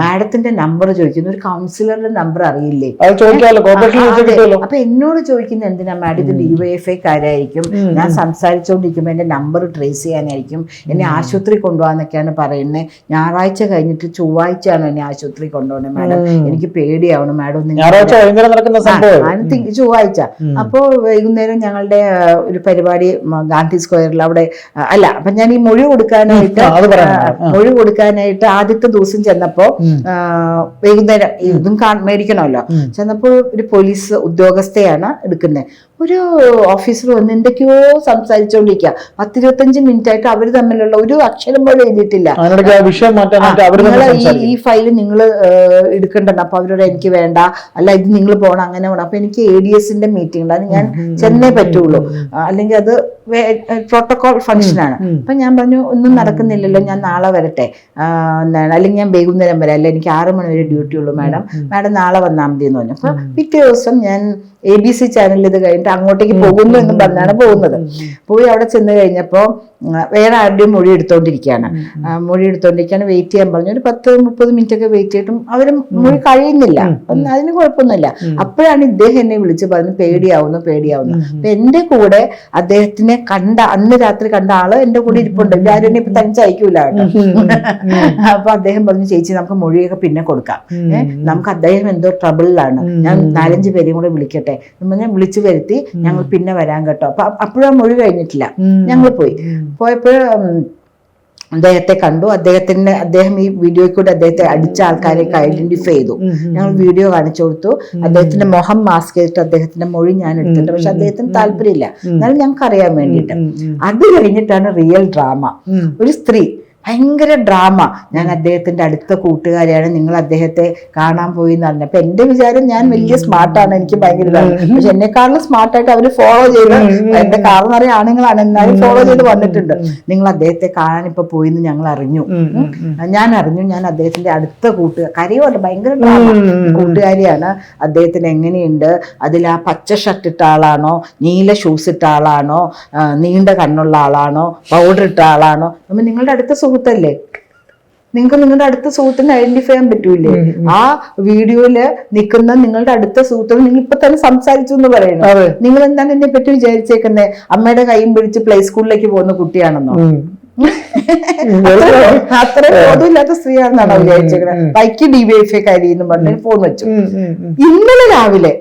മാഡത്തിന്റെ നമ്പർ ചോദിക്കുന്നു. ഒരു കൗൺസിലറുടെ നമ്പർ അറിയില്ലേ? അപ്പൊ എന്നോട് ചോദിക്കുന്ന എന്തിനാ? മാഡം ഇത് ഡിവൈഎഫ്ഐ കാരായിരിക്കും. ഞാൻ സംസാരിച്ചുകൊണ്ടിരിക്കുമ്പോൾ എന്റെ നമ്പർ ട്രേസ് ചെയ്യാനായിരിക്കും. എന്നെ ആശുപത്രി കൊണ്ടുപോകാന്നൊക്കെയാണ് പറയുന്നത് ഞായറാഴ്ച കഴിഞ്ഞിട്ട് ചൊവ്വാഴ്ചയാണ് എന്നെ ആശുപത്രി കൊണ്ടുപോകുന്നത് മാഡം. എനിക്ക് പേടിയാവണം മാഡം. ചൊവ്വാഴ്ച. അപ്പോ വൈകുന്നേരം ഞങ്ങളുടെ ഒരു പരിപാടി ഗാന്ധി സ്ക്വയറിൽ അവിടെ അല്ല അപ്പൊ ഞാൻ ഈ മൊഴി കൊടുക്കാനായിട്ട്. മൊഴി കൊടുക്കാനായിട്ട് ആദ്യത്തെ ദിവസം ചെന്നപ്പോ വൈകുന്നേരം ഇതും മേടിക്കണമല്ലോ. ചെന്നപ്പോ ഒരു പോലീസ് ഉദ്യോഗസ്ഥയാണ് എടുക്കുന്നത് ഒരു ഓഫീസർ വന്ന് എന്തൊക്കെയോ സംസാരിച്ചുകൊണ്ടിരിക്കുക പത്തിരുപത്തഞ്ച് മിനിറ്റ് ആയിട്ട് അവർ തമ്മിലുള്ള ഒരു അക്ഷരം പോലും എഴുതിയിട്ടില്ല. നിങ്ങൾ ഈ ഈ ഫയൽ നിങ്ങൾ എടുക്കണ്ടെന്ന് അപ്പൊ അവരോട് എനിക്ക് വേണ്ട. അല്ല ഇത് നിങ്ങൾ പോകണം അങ്ങനെ പോകണം അപ്പൊ എനിക്ക് എ ഡി എസിന്റെ മീറ്റിംഗ് ഉണ്ട്. അത് ഞാൻ ചെന്നേ പറ്റുള്ളൂ. അല്ലെങ്കിൽ അത് പ്രോട്ടോകോൾ ഫംഗ്ഷനാണ് അപ്പൊ ഞാൻ പറഞ്ഞു ഒന്നും നടക്കുന്നില്ലല്ലോ. ഞാൻ നാളെ വരട്ടെ. എന്താണ് അല്ലെങ്കിൽ ഞാൻ വൈകുന്നേരം വരാം. അല്ലെ എനിക്ക് ആറ് മണി വരെ ഡ്യൂട്ടി ഉള്ളൂ മാഡം. മാഡം നാളെ വന്നാൽ മതി എന്ന് പറഞ്ഞു. അപ്പൊ പിറ്റേ ദിവസം ഞാൻ എ ബി സി ചാനലിൽ ഇത് കഴിഞ്ഞിട്ട് അങ്ങോട്ടേക്ക് പോകുന്നു എന്നും പറഞ്ഞാണ് പോകുന്നത്. പോയി അവിടെ ചെന്ന് കഴിഞ്ഞപ്പോൾ വേറെ ആരുടെയും മൊഴി എടുത്തോണ്ടിരിക്കുകയാണ്. മൊഴി എടുത്തോണ്ടിരിക്കുകയാണ് വെയിറ്റ് ചെയ്യാൻ പറഞ്ഞു. ഒരു പത്ത് മുപ്പത് മിനിറ്റ് ഒക്കെ വെയിറ്റ് ചെയ്തിട്ടും അവരും മൊഴി കഴിയുന്നില്ല. ഒന്നും അതിന് കുഴപ്പമൊന്നുമില്ല. അപ്പോഴാണ് ഇദ്ദേഹം എന്നെ വിളിച്ച് പറഞ്ഞു പേടിയാവുന്നു പേടിയാവുന്നു. അപ്പൊ എന്റെ കൂടെ അദ്ദേഹത്തിനെ കണ്ട അന്ന് രാത്രി കണ്ട ആൾ എന്റെ കൂടെ ഇരിപ്പുണ്ട്. ആരും എന്നെ ഇപ്പൊ തനിച്ചയക്കൂല അപ്പൊ അദ്ദേഹം പറഞ്ഞു ചേച്ചി നമുക്ക് മൊഴിയൊക്കെ പിന്നെ കൊടുക്കാം. നമുക്ക് അദ്ദേഹം എന്തോ ട്രബിളിലാണ് ഞാൻ നാലഞ്ച് പേരെയും കൂടെ വിളിക്കട്ടെ. ഞാൻ വിളിച്ചു വരുത്തി. ഞങ്ങൾ പിന്നെ വരാൻ കേട്ടോ. അപ്പൊ അപ്പോഴും മൊഴി കഴിഞ്ഞിട്ടില്ല. ഞങ്ങൾ പോയി. പോയപ്പോൾ അദ്ദേഹത്തെ കണ്ടു. അദ്ദേഹത്തിന്റെ അദ്ദേഹം ഈ വീഡിയോയിൽ കൂടെ അദ്ദേഹത്തെ അടിച്ച ആൾക്കാരെയൊക്കെ ഐഡന്റിഫൈ ചെയ്തു. ഞങ്ങൾ വീഡിയോ കാണിച്ചു കൊടുത്തു. അദ്ദേഹത്തിന്റെ മുഖം മാസ്ക് ചെയ്തിട്ട് അദ്ദേഹത്തിന്റെ മൊഴി ഞാൻ എടുത്തിട്ടുണ്ട്. പക്ഷെ അദ്ദേഹത്തിന് താല്പര്യമില്ല. എന്നാലും ഞങ്ങൾക്ക് അറിയാൻ വേണ്ടിയിട്ട്. അത് കഴിഞ്ഞിട്ടാണ് റിയൽ ഡ്രാമ ഒരു സ്ത്രീ ഭയങ്കര ഡ്രാമ ഞാൻ അദ്ദേഹത്തിന്റെ അടുത്ത കൂട്ടുകാരിയാണ്. നിങ്ങൾ അദ്ദേഹത്തെ കാണാൻ പോയി എന്ന് പറഞ്ഞു അപ്പൊ എന്റെ വിചാരം ഞാൻ വലിയ സ്മാർട്ടാണ് എനിക്ക് ഭയങ്കര പക്ഷെ എന്നെക്കാളും സ്മാർട്ടായിട്ട് അവർ ഫോളോ ചെയ്ത് എന്റെ കാർ നിറയെ ആണുങ്ങളാണ്. എന്നാലും ഫോളോ ചെയ്ത് വന്നിട്ടുണ്ട്. നിങ്ങൾ അദ്ദേഹത്തെ കാണാൻ ഇപ്പൊ പോയി എന്ന് ഞങ്ങൾ അറിഞ്ഞു. ഞാൻ അറിഞ്ഞു. ഞാൻ അദ്ദേഹത്തിന്റെ അടുത്ത കൂട്ടുകാർ കരയുമല്ലോ ഭയങ്കര ഡ്രാമ കൂട്ടുകാരിയാണ്. അദ്ദേഹത്തിന് എങ്ങനെയുണ്ട്? അതിൽ ആ പച്ച ഷർട്ട് ഇട്ട ആളാണോ? നീല ഷൂസ് ഇട്ട ആളാണോ? നീണ്ട കണ്ണുള്ള ആളാണോ? പൗഡർ ഇട്ട ആളാണോ? അപ്പൊ നിങ്ങളുടെ അടുത്ത സുഹൃത്തല്ലേ? നിങ്ങൾക്ക് നിങ്ങളുടെ അടുത്ത സുഹൃത്തിനെ ഐഡന്റിഫൈ ചെയ്യാൻ പറ്റൂലേ? ആ വീഡിയോയിൽ നിൽക്കുന്ന നിങ്ങളുടെ അടുത്ത സുഹൃത്തോട് നിങ്ങൾ ഇപ്പൊ തന്നെ സംസാരിച്ചു എന്ന് പറയുന്നു നിങ്ങൾ എന്താണ് എന്നെ പറ്റി വിചാരിച്ചേക്കുന്നത് അമ്മയുടെ കൈയും പിടിച്ച് പ്ലേ സ്കൂളിലേക്ക് പോകുന്ന കുട്ടിയാണെന്നോ? അത്ര- ബോധമില്ലാത്ത സ്ത്രീയാണെന്നാണ് വിചാരിച്ചേക്കുന്നത് ബൈക്ക് ഡിവൈഫൈ കാര്യം എന്ന് പറഞ്ഞ് ഫോൺ വെച്ചു. ഇന്നലെ രാവിലെ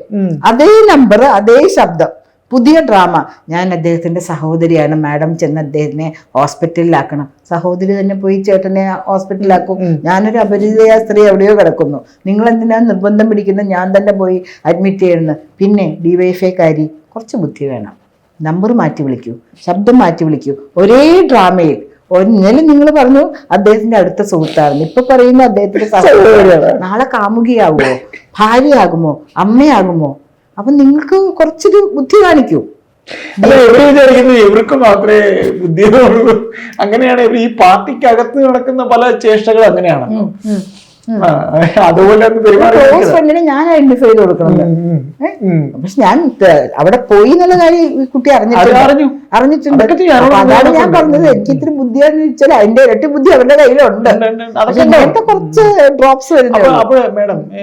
അതേ നമ്പർ അതേ ശബ്ദം പുതിയ ഡ്രാമ. ഞാൻ അദ്ദേഹത്തിന്റെ സഹോദരിയാണ്. മാഡം ചെന്ന് അദ്ദേഹത്തിനെ ഹോസ്പിറ്റലിലാക്കണം. സഹോദരി തന്നെ പോയി ചേട്ടനെ ഹോസ്പിറ്റലിലാക്കും. ഞാനൊരു അപരിചിതയായ സ്ത്രീ എവിടെയോ കിടക്കുന്നു. നിങ്ങൾ എന്തിനാണ് നിർബന്ധം പിടിക്കുന്നത് ഞാൻ തന്നെ പോയി അഡ്മിറ്റ് ചെയ്യുന്നത് പിന്നെ ഡിവൈഫൈക്കാരി കുറച്ച് ബുദ്ധി വേണം. നമ്പർ മാറ്റി വിളിക്കൂ. ശബ്ദം മാറ്റി വിളിക്കൂ. ഒരേ ഡ്രാമയിൽ ഇന്നലെ നിങ്ങൾ പറഞ്ഞു അദ്ദേഹത്തിന്റെ അടുത്ത സുഹൃത്തായിരുന്നു ഇപ്പൊ പറയുന്ന അദ്ദേഹത്തിന്റെ സഹോദരിയാണ്. നാളെ കാമുകിയാവുമോ? ഭാര്യയാകുമോ? അമ്മയാകുമോ? അപ്പൊ നിങ്ങൾക്ക് കുറച്ചൊരു ബുദ്ധി കാണിക്കൂ. അല്ല ഇവർ വിചാരിക്കുന്നത് ഇവർക്ക് മാത്രമേ ബുദ്ധിയുള്ളൂ. അങ്ങനെയാണ് ഈ ഈ പാർട്ടിക്കകത്ത് നടക്കുന്ന പല ചേഷ്ടകൾ അങ്ങനെയാണ്. അതുപോലെ ഒന്ന് ക്ലോസ് ഫ്രണ്ടിനെ ഞാൻ ഐഡന്റിഫൈ ചെയ്ത് ഉം. പക്ഷെ ഞാൻ അവിടെ പോയി എന്നുള്ള കാര്യം ഈ കുട്ടി അറിഞ്ഞിട്ടുണ്ട്. അറിഞ്ഞു. അറിഞ്ഞിട്ടുണ്ട്. അതാണ് ഞാൻ പറഞ്ഞത്. എനിക്ക് ഇത്തിരി ബുദ്ധിയാന്ന് ചോദിച്ചാൽ അതിന്റെ ഇരട്ടി ബുദ്ധി അവരുടെ കയ്യിലുണ്ട്. പക്ഷെ നേരത്തെ കുറച്ച് ഡ്രോപ്സ്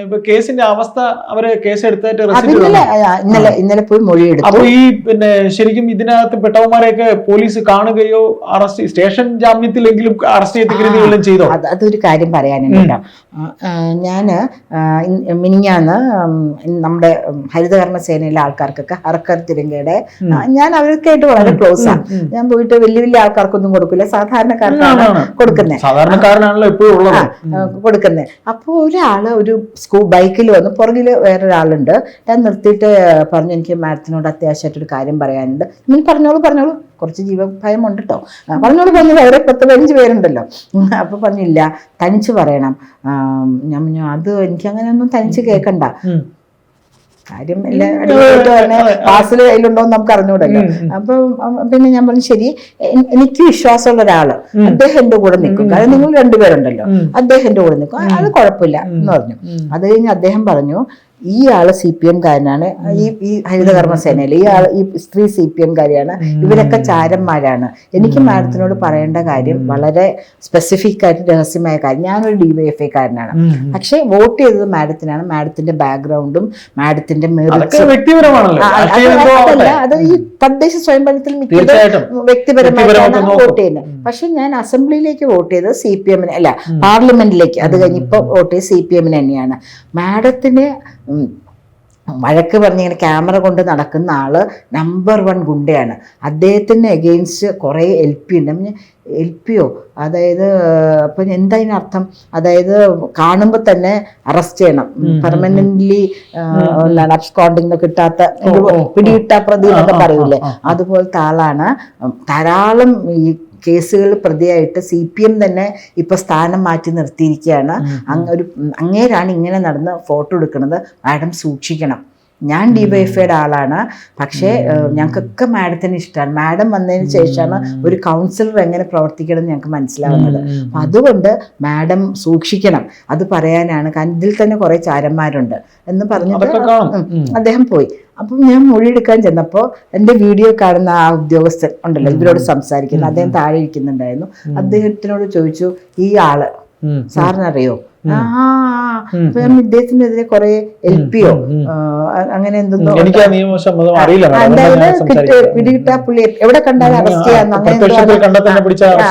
അപ്പൊ കേസിന്റെ അവസ്ഥ അവരെ കേസ് ഇന്നലെ ഇന്നലെ ഇന്നലെ പോയി മൊഴിയെടുത്തു അപ്പൊ ഈ പിന്നെ ശരിക്കും ഇതിനകത്ത് പെട്ടവന്മാരെയൊക്കെ പോലീസ് കാണുകയോ അറസ്റ്റ് സ്റ്റേഷൻ ജാമ്യത്തിലെങ്കിലും അറസ്റ്റ് ചെയ്ത് ചെയ്തോ? അത് അതൊരു കാര്യം പറയാനുണ്ട് ഞാൻ മിനിഞ്ഞാന്ന് നമ്മുടെ ഹരിതകർമ്മ സേനയിലെ ആൾക്കാർക്കൊക്കെ ഹർക്കർ തിരങ്കയുടെ ഞാൻ അവർക്കായിട്ട് വളരെ ക്ലോസ് ആണ്. ഞാൻ പോയിട്ട് വലിയ വലിയ ആൾക്കാർക്കൊന്നും കൊടുക്കില്ല സാധാരണക്കാർക്കാണ്. കൊടുക്കുന്നത് കൊടുക്കുന്നത് അപ്പോൾ ഒരാൾ ഒരു സ്കൂ ബൈക്കിൽ വന്ന് പുറകിൽ വേറൊരാളുണ്ട്. ഞാൻ നിർത്തിയിട്ട് പറഞ്ഞു എനിക്ക് മാഡത്തിനോട് അത്യാവശ്യമായിട്ടൊരു കാര്യം പറയാനുണ്ട്. നീ പറഞ്ഞോളൂ പറഞ്ഞോളൂ. കുറച്ച് ജീവ ഭയമുണ്ട് കേട്ടോ പറഞ്ഞോട് പറഞ്ഞു വേറെ പത്ത് പതിനഞ്ച് പേരുണ്ടല്ലോ. അപ്പൊ പറഞ്ഞില്ല. തനിച്ച് പറയണം. ഞാൻ പറഞ്ഞു അത് എനിക്ക് അങ്ങനെയൊന്നും തനിച്ച് കേൾക്കണ്ട. കാര്യം തന്നെ പാസിൽ കയ്യിലുണ്ടോ എന്ന് നമുക്ക് അറിഞ്ഞൂടല്ലോ. അപ്പൊ പിന്നെ ഞാൻ പറഞ്ഞു ശരി എനിക്ക് വിശ്വാസമുള്ള ഒരാൾ. അദ്ദേഹം എന്റെ കൂടെ നിൽക്കും. കാരണം നിങ്ങൾ രണ്ടുപേരുണ്ടല്ലോ. അദ്ദേഹം എന്റെ കൂടെ നിൽക്കും. അത് കുഴപ്പമില്ല. എന്ന് പറഞ്ഞു. അത് കഴിഞ്ഞ് അദ്ദേഹം പറഞ്ഞു ഈ ആൾ സി പി എം കാരനാണ് ഈ ഈ ഹരിതകർമ്മ സേനയിൽ ഈ ആൾ ഈ സ്ത്രീ സി പി എം കാരിയാണ് ഇവരൊക്കെ ചാരന്മാരാണ്. എനിക്ക് മാഡത്തിനോട് പറയേണ്ട കാര്യം വളരെ സ്പെസിഫിക് ആയിട്ട് രഹസ്യമായ കാര്യം. ഞാനൊരു ഡി വൈ കാരനാണ്. ഐക്കാരനാണ് പക്ഷെ വോട്ട് ചെയ്തത് മാഡത്തിനാണ്. മാഡത്തിന്റെ ബാക്ക്ഗ്രൗണ്ടും മാഡത്തിന്റെ അതല്ല അത് ഈ തദ്ദേശ സ്വയംഭരണത്തിൽ. വ്യക്തിപരമായിട്ടാണ് വ്യക്തിപരമായിട്ട് വോട്ട് ചെയ്യുന്നത്. പക്ഷെ ഞാൻ അസംബ്ലിയിലേക്ക് വോട്ട് ചെയ്തത് സി പി എമ്മിന് അല്ല പാർലമെന്റിലേക്ക്. അത് കഴിഞ്ഞ് ഇപ്പൊ വോട്ട് ചെയ്ത് സി പി എമ്മിന് തന്നെയാണ്. മാഡത്തിന് വഴക്ക് പറഞ്ഞ് ഇങ്ങനെ ക്യാമറ കൊണ്ട് നടക്കുന്ന ആൾ നമ്പർ വൺ ഗുണ്ടയാണ്. അദ്ദേഹത്തിന് എഗെയിൻസ്റ്റ് കുറേ എൽ പി ഉണ്ട്. എൽ പിയോ അതായത് അപ്പം എന്തതിന് അർത്ഥം? അതായത് കാണുമ്പോൾ തന്നെ അറസ്റ്റ് ചെയ്യണം. പെർമനന്റ്ലി എന്താണ് അബ്സ്കോണ്ടിങ് കിട്ടാത്ത പിടികിട്ടാ പ്രതി എന്നൊക്കെ പറയൂലേ? അതുപോലത്തെ ആളാണ്. ധാരാളം ഈ കേസുകൾ പ്രതിയായിട്ട് സി പി എം തന്നെ ഇപ്പൊ സ്ഥാനം മാറ്റി നിർത്തിയിരിക്കുകയാണ്. അങ്ങൊരു ഒരു അങ്ങേരാണ് ഇങ്ങനെ നടന്ന് ഫോട്ടോ എടുക്കുന്നത്. മാഡം സൂക്ഷിക്കണം. ഞാൻ ഡി വൈ എഫ്ഐയുടെ ആളാണ്. പക്ഷേ ഞങ്ങൾക്കൊക്കെ മാഡത്തിന് ഇഷ്ടമാണ് മാഡം വന്നതിന് ശേഷമാണ് ഒരു കൗൺസിലർ എങ്ങനെ പ്രവർത്തിക്കണം എന്ന് ഞങ്ങൾക്ക് മനസ്സിലാവുന്നത്. അപ്പം അതുകൊണ്ട് മാഡം സൂക്ഷിക്കണം. അത് പറയാനാണ്. കാരണം ഇതിൽ തന്നെ കുറേ ചാരന്മാരുണ്ട്. എന്ന് ഉം. അദ്ദേഹം പോയി. അപ്പം ഞാൻ മൊഴിയെടുക്കാൻ ചെന്നപ്പോൾ എന്റെ വീഡിയോ കാണുന്ന ആ ഉദ്യോഗസ്ഥൻ ഉണ്ടല്ലോ ഇവരോട് സംസാരിക്കുന്നു. അദ്ദേഹം താഴെ ഇരിക്കുന്നുണ്ടായിരുന്നു. അദ്ദേഹത്തിനോട് ചോദിച്ചു ഈ ആൾ. സാറിനറിയോ? ആ. അപ്പൊ ഇദ്ദേഹത്തിനെതിരെ കുറെ എൽ പിയോ അങ്ങനെ എന്തെന്നോ പിടികിട്ടാ പുള്ളി എവിടെ കണ്ടാലും അറസ്റ്റ് ചെയ്യാന്ന്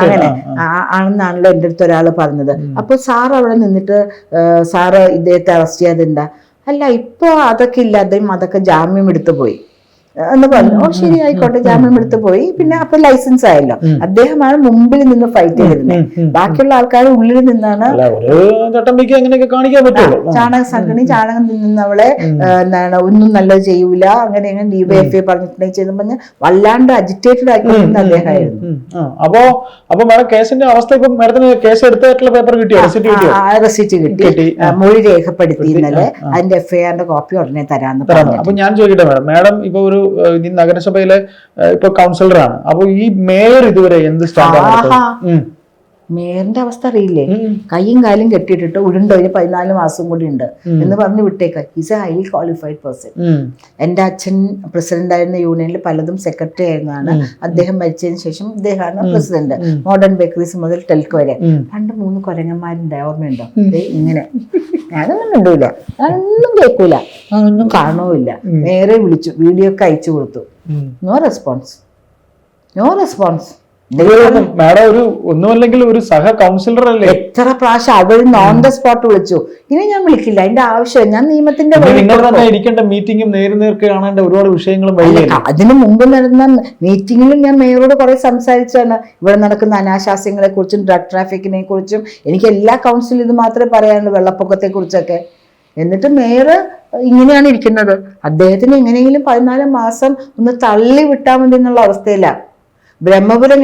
അങ്ങനെ ആണെന്നാണല്ലോ എന്റെ അടുത്ത് ഒരാൾ പറഞ്ഞത്. അപ്പൊ സാർ അവിടെ നിന്നിട്ട് സാറ് ഇദ്ദേഹത്തെ അറസ്റ്റ് ചെയ്യാതെന്താ അല്ല ഇപ്പൊ അതൊക്കെ ഇല്ല അതൊക്കെ ജാമ്യം എടുത്തു പോയി. എന്ന് പറഞ്ഞു. ഓ ശരി ആയിക്കോട്ടെ ജാമ്യം എടുത്ത് പോയി. പിന്നെ അപ്പൊ ലൈസൻസ് ആയല്ലോ. അദ്ദേഹമാണ് മുമ്പിൽ നിന്ന് ഫൈറ്റ് ചെയ്തിരുന്നത്. ബാക്കിയുള്ള ആൾക്കാർ ഉള്ളിൽ നിന്നാണ്. ചാണക സംഘടന ചാണകം നിന്ന് അവളെ എന്താണ് ഒന്നും നല്ലത് ചെയ്യൂല. അങ്ങനെ അങ്ങനെ ഡിവൈഎഫ്ഐ പറഞ്ഞിട്ടുണ്ടെങ്കിൽ ചെയ്തു പറഞ്ഞ് വല്ലാണ്ട് അജിറ്റേറ്റഡ് ആക്കിയിരുന്ന അദ്ദേഹമായിരുന്നു. അപ്പോ അപ്പൊ മാഡം കേസിന്റെ അവസ്ഥ ഇപ്പൊ മാഡത്തിന് കേസ് എടുത്തിട്ടുള്ള പേപ്പർ കിട്ടിയോ? റെസിറ്റ് കിട്ടി. മൊഴി രേഖപ്പെടുത്തി ഇന്നലെ അതിന്റെ എഫ്ഐആറിന്റെ കോപ്പി ഉടനെ തരാന്ന് തരാം. പറഞ്ഞു അപ്പൊ ഞാൻ ചോദിക്കട്ടെ മാഡം? മാഡം ഇപ്പൊ ഒരു നഗരസഭയിലെ ഇപ്പൊ കൗൺസിലറാണ് അപ്പൊ ഈ മേയർ ഇതുവരെ എന്ത് സ്റ്റാൻഡാണ്. മേയറിന്റെ അവസ്ഥ അറിയില്ലേ? കൈയും കാലും കെട്ടിയിട്ടിട്ട് ഉരുണ്ടോ ഇനി പതിനാല് മാസം കൂടി ഉണ്ട്. എന്ന് പറഞ്ഞ് വിട്ടേക്ക. Is a highly qualified person എന്റെ അച്ഛൻ പ്രസിഡന്റ് ആയിരുന്ന യൂണിയനിൽ പലതും സെക്രട്ടറി ആയിരുന്നതാണ്. അദ്ദേഹം മരിച്ചതിന് ശേഷം ഇദ്ദേഹമാണ് പ്രസിഡന്റ് മോഡേൺ ബേക്കറീസ് മുതൽ ടെൽക്കോ വരെ. രണ്ട് മൂന്ന് കൊരങ്ങന്മാരുണ്ട്. ഓർമ്മയുണ്ടോ? ഇങ്ങനെ. ഞാനൊന്നും മിണ്ടൂല. ഞാനൊന്നും കേൾക്കൂല ഞാനൊന്നും കാണുമില്ല നേരെ വിളിച്ചു. വീഡിയോ ഒക്കെ അയച്ചു കൊടുത്തു. No response no response madam ഒരു ഒന്നുമല്ലെങ്കിൽ ഒരു സഹ കൗൺസിലർ അല്ലേ? എത്ര പ്രാവശ്യം അവൾ ഓൺ ദ സ്പോട്ട് വിളിച്ചു. ഇനി ഞാൻ വിളിക്കില്ല. അതിന്റെ ആവശ്യം ഞാൻ നിയമത്തിന്റെ നിങ്ങൾ തന്നെ ഇരിക്കേണ്ട മീറ്റിംഗും കാണേണ്ട ഒരുപാട് വിഷയങ്ങളും അതിനു മുമ്പ് നടന്ന മീറ്റിംഗിലും ഞാൻ മേയറോട് കുറെ സംസാരിച്ചാണ് ഇവിടെ നടക്കുന്ന അനാശാസ്യങ്ങളെ കുറിച്ചും ഡ്രഗ് ട്രാഫിക്കിനെ കുറിച്ചും എനിക്ക് എല്ലാ കൗൺസിലും ഇത് മാത്രമേ പറയാനുള്ളൂ വെള്ളപ്പൊക്കത്തെ കുറിച്ചൊക്കെ എന്നിട്ട് മേയർ ഇങ്ങനെയാണ് ഇരിക്കുന്നത്. അദ്ദേഹത്തിന് എങ്ങനെയെങ്കിലും പതിനാല് മാസം ഒന്ന് തള്ളി വിട്ടാൽ മതി എന്നുള്ള അവസ്ഥയില. ബ്രഹ്മപുരം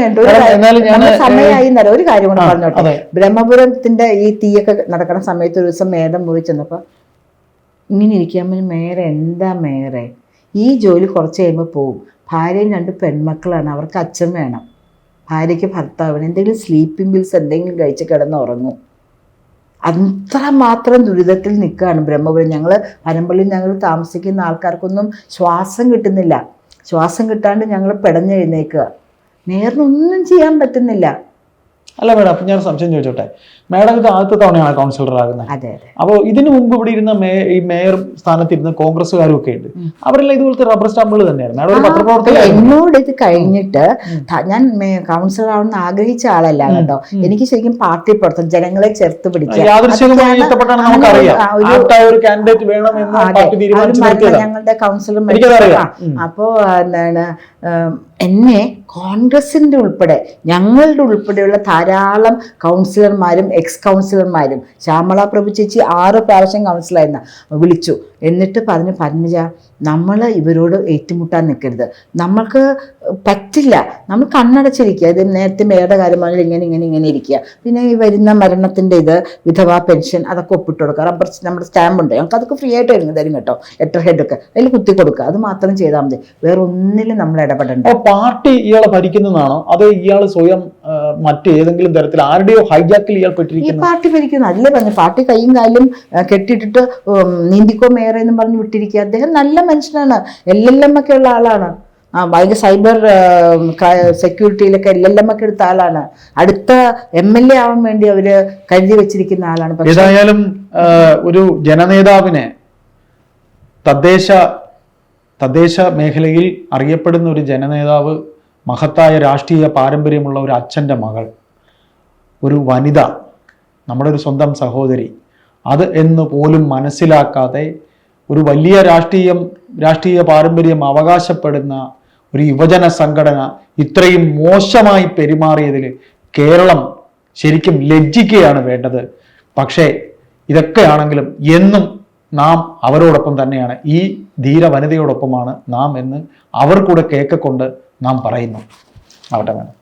സമയമായി ഒരു കാര്യം കൂടെ പറഞ്ഞോട്ടെ. ബ്രഹ്മപുരത്തിന്റെ ഈ തീയൊക്കെ നടക്കുന്ന സമയത്ത് ഒരു ദിവസം മേടം മുറി ചെന്നപ്പോ ഇങ്ങനെ ഇരിക്കാൻ മേറെ എന്താ മേറെ? ഈ ജോലി കുറച്ച് കഴിയുമ്പോൾ പോവും. ഭാര്യയും രണ്ട് പെൺമക്കളാണ്. അവർക്ക് അച്ഛൻ വേണം. ഭാര്യയ്ക്ക് ഭർത്താവിന് എന്തെങ്കിലും സ്ലീപ്പിംഗ് ബിൽസ് എന്തെങ്കിലും കഴിച്ച് കിടന്ന് ഉറങ്ങും. അത്രമാത്രം ദുരിതത്തിൽ നിൽക്കുകയാണ് ബ്രഹ്മപുരം. ഞങ്ങൾ പനമ്പള്ളിയിൽ ഞങ്ങൾ താമസിക്കുന്ന ആൾക്കാർക്കൊന്നും ശ്വാസം കിട്ടുന്നില്ല. ശ്വാസം കിട്ടാണ്ട് ഞങ്ങൾ പെടഞ്ഞെഴുന്നേക്കുക. നേർന്നൊന്നും ചെയ്യാൻ പറ്റുന്നില്ല. അല്ല മേഡം അപ്പൊ ഞാൻ സംശയം ചോദിച്ചോട്ടെ? മേഡം ഇത് ആദ്യത്തെ തവണയാണ് കൗൺസിലർ ആകുന്നത്. അപ്പോൾ ഇതിനു മുമ്പ് ഇവിടെ ഇരുന്ന ഈ മേയർ സ്ഥാനത്തിരുന്ന കോൺഗ്രസ്സുകാരും ഒക്കെ ഉണ്ട്. അവരെല്ലാം ഇതുപോലത്തെ റബ്ബർ സ്റ്റാമ്പുകൾ തന്നെയാണ് മേഡം ഒരു എന്നോട് ഇത് കഴിഞ്ഞിട്ട് ഞാൻ കൗൺസിലർ ആവണമെന്ന് ആഗ്രഹിച്ച ആളല്ല കേട്ടോ. എനിക്ക് ശരിക്കും പാർട്ടി പ്രവർത്തനം ജനങ്ങളെ ചേർത്ത് പിടിക്കുക. ഞങ്ങളുടെ കൗൺസിലർ. അപ്പോ എന്താണ് എന്നെ കോൺഗ്രസിന്റെ ഉൾപ്പെടെ ഞങ്ങളുടെ ഉൾപ്പെടെയുള്ള ധാരാളം കൗൺസിലർമാരും എക്സ് കൗൺസിലർമാരും ശ്യാമള പ്രഭു ചേച്ചി ആറ് പ്രാവശ്യം കൗൺസിലായിരുന്ന വിളിച്ചു. എന്നിട്ട് പറഞ്ഞു പത്മജ നമ്മൾ ഇവരോട് ഏറ്റുമുട്ടാൻ നിൽക്കരുത്. നമ്മൾക്ക് പറ്റില്ല. നമ്മൾ കണ്ണടച്ചിരിക്കുക. ഇത് നേരത്തെ മേയുടെ കാര്യമാണെങ്കിൽ ഇങ്ങനെ ഇങ്ങനെ ഇങ്ങനെ ഇരിക്കുക. പിന്നെ ഈ വരുന്ന മരണത്തിന്റെ ഇത് വിധവാ പെൻഷൻ അതൊക്കെ ഒപ്പിട്ട് കൊടുക്കുക. റബ്ബർ നമ്മുടെ സ്റ്റാമ്പ് ഉണ്ട്. ഞങ്ങൾക്ക് അതൊക്കെ ഫ്രീ ആയിട്ട് തരും തരും കേട്ടോ. ലെറ്റർ ഹെഡൊക്കെ അതിൽ കുത്തി കൊടുക്കുക. അത് മാത്രം ചെയ്താൽ മതി. വേറെ ഒന്നിലും നമ്മൾ ഇടപെടണ്ട. പാർട്ടി ഇയാളെ ഭരിക്കുന്നതാണോ? അതോ ഇയാൾ സ്വയം മറ്റേതെങ്കിലും തരത്തിൽ ആരുടെയോ ഹൈജാക്കിൽ ഇയാൾ ഈ പാർട്ടി ഭരിക്കുന്നു. അതിലേ പറഞ്ഞു പാർട്ടി കൈയും കാലും കെട്ടിയിട്ടിട്ട് നീന്തിക്കോ മേറെ എന്ന് പറഞ്ഞ് വിട്ടിരിക്കുക. അദ്ദേഹം നല്ല മനുഷ്യനാണ്. എൽ എൽ എം ഒക്കെ ഉള്ള ആളാണ്. ആ ഭയങ്കര സൈബർ സെക്യൂരിറ്റിയിലൊക്കെ എൽ എൽ എം ഒക്കെ എടുത്ത ആളാണ്. അടുത്ത എം എൽ എ ആവാൻ വേണ്ടി അവർ കരുതി വെച്ചിരിക്കുന്ന ആളാണ്. ഏതായാലും ഒരു ജനനേതാവിനെ തദ്ദേശ തദ്ദേശ മേഖലയിൽ അറിയപ്പെടുന്ന ഒരു ജനനേതാവ് മഹത്തായ രാഷ്ട്രീയ പാരമ്പര്യമുള്ള ഒരു അച്ഛന്റെ മകൾ ഒരു വനിത നമ്മുടെ ഒരു സ്വന്തം സഹോദരി അത് എന്ന് പോലും മനസ്സിലാക്കാതെ ഒരു വലിയ രാഷ്ട്രീയം രാഷ്ട്രീയ പാരമ്പര്യം അവകാശപ്പെടുന്ന ഒരു യുവജന സംഘടന ഇത്രയും മോശമായി പെരുമാറിയതിൽ കേരളം ശരിക്കും ലജ്ജിക്കുകയാണ് വേണ്ടത്. പക്ഷേ ഇതൊക്കെയാണെങ്കിലും എന്നും നാം അവരോടൊപ്പം തന്നെയാണ്. ഈ ധീര വനിതയോടൊപ്പമാണ് നാം എന്ന് അവർ കൂടെ കേൾക്കൊണ്ട് നാം പറയുന്നു. ആവട്ടെ വേണം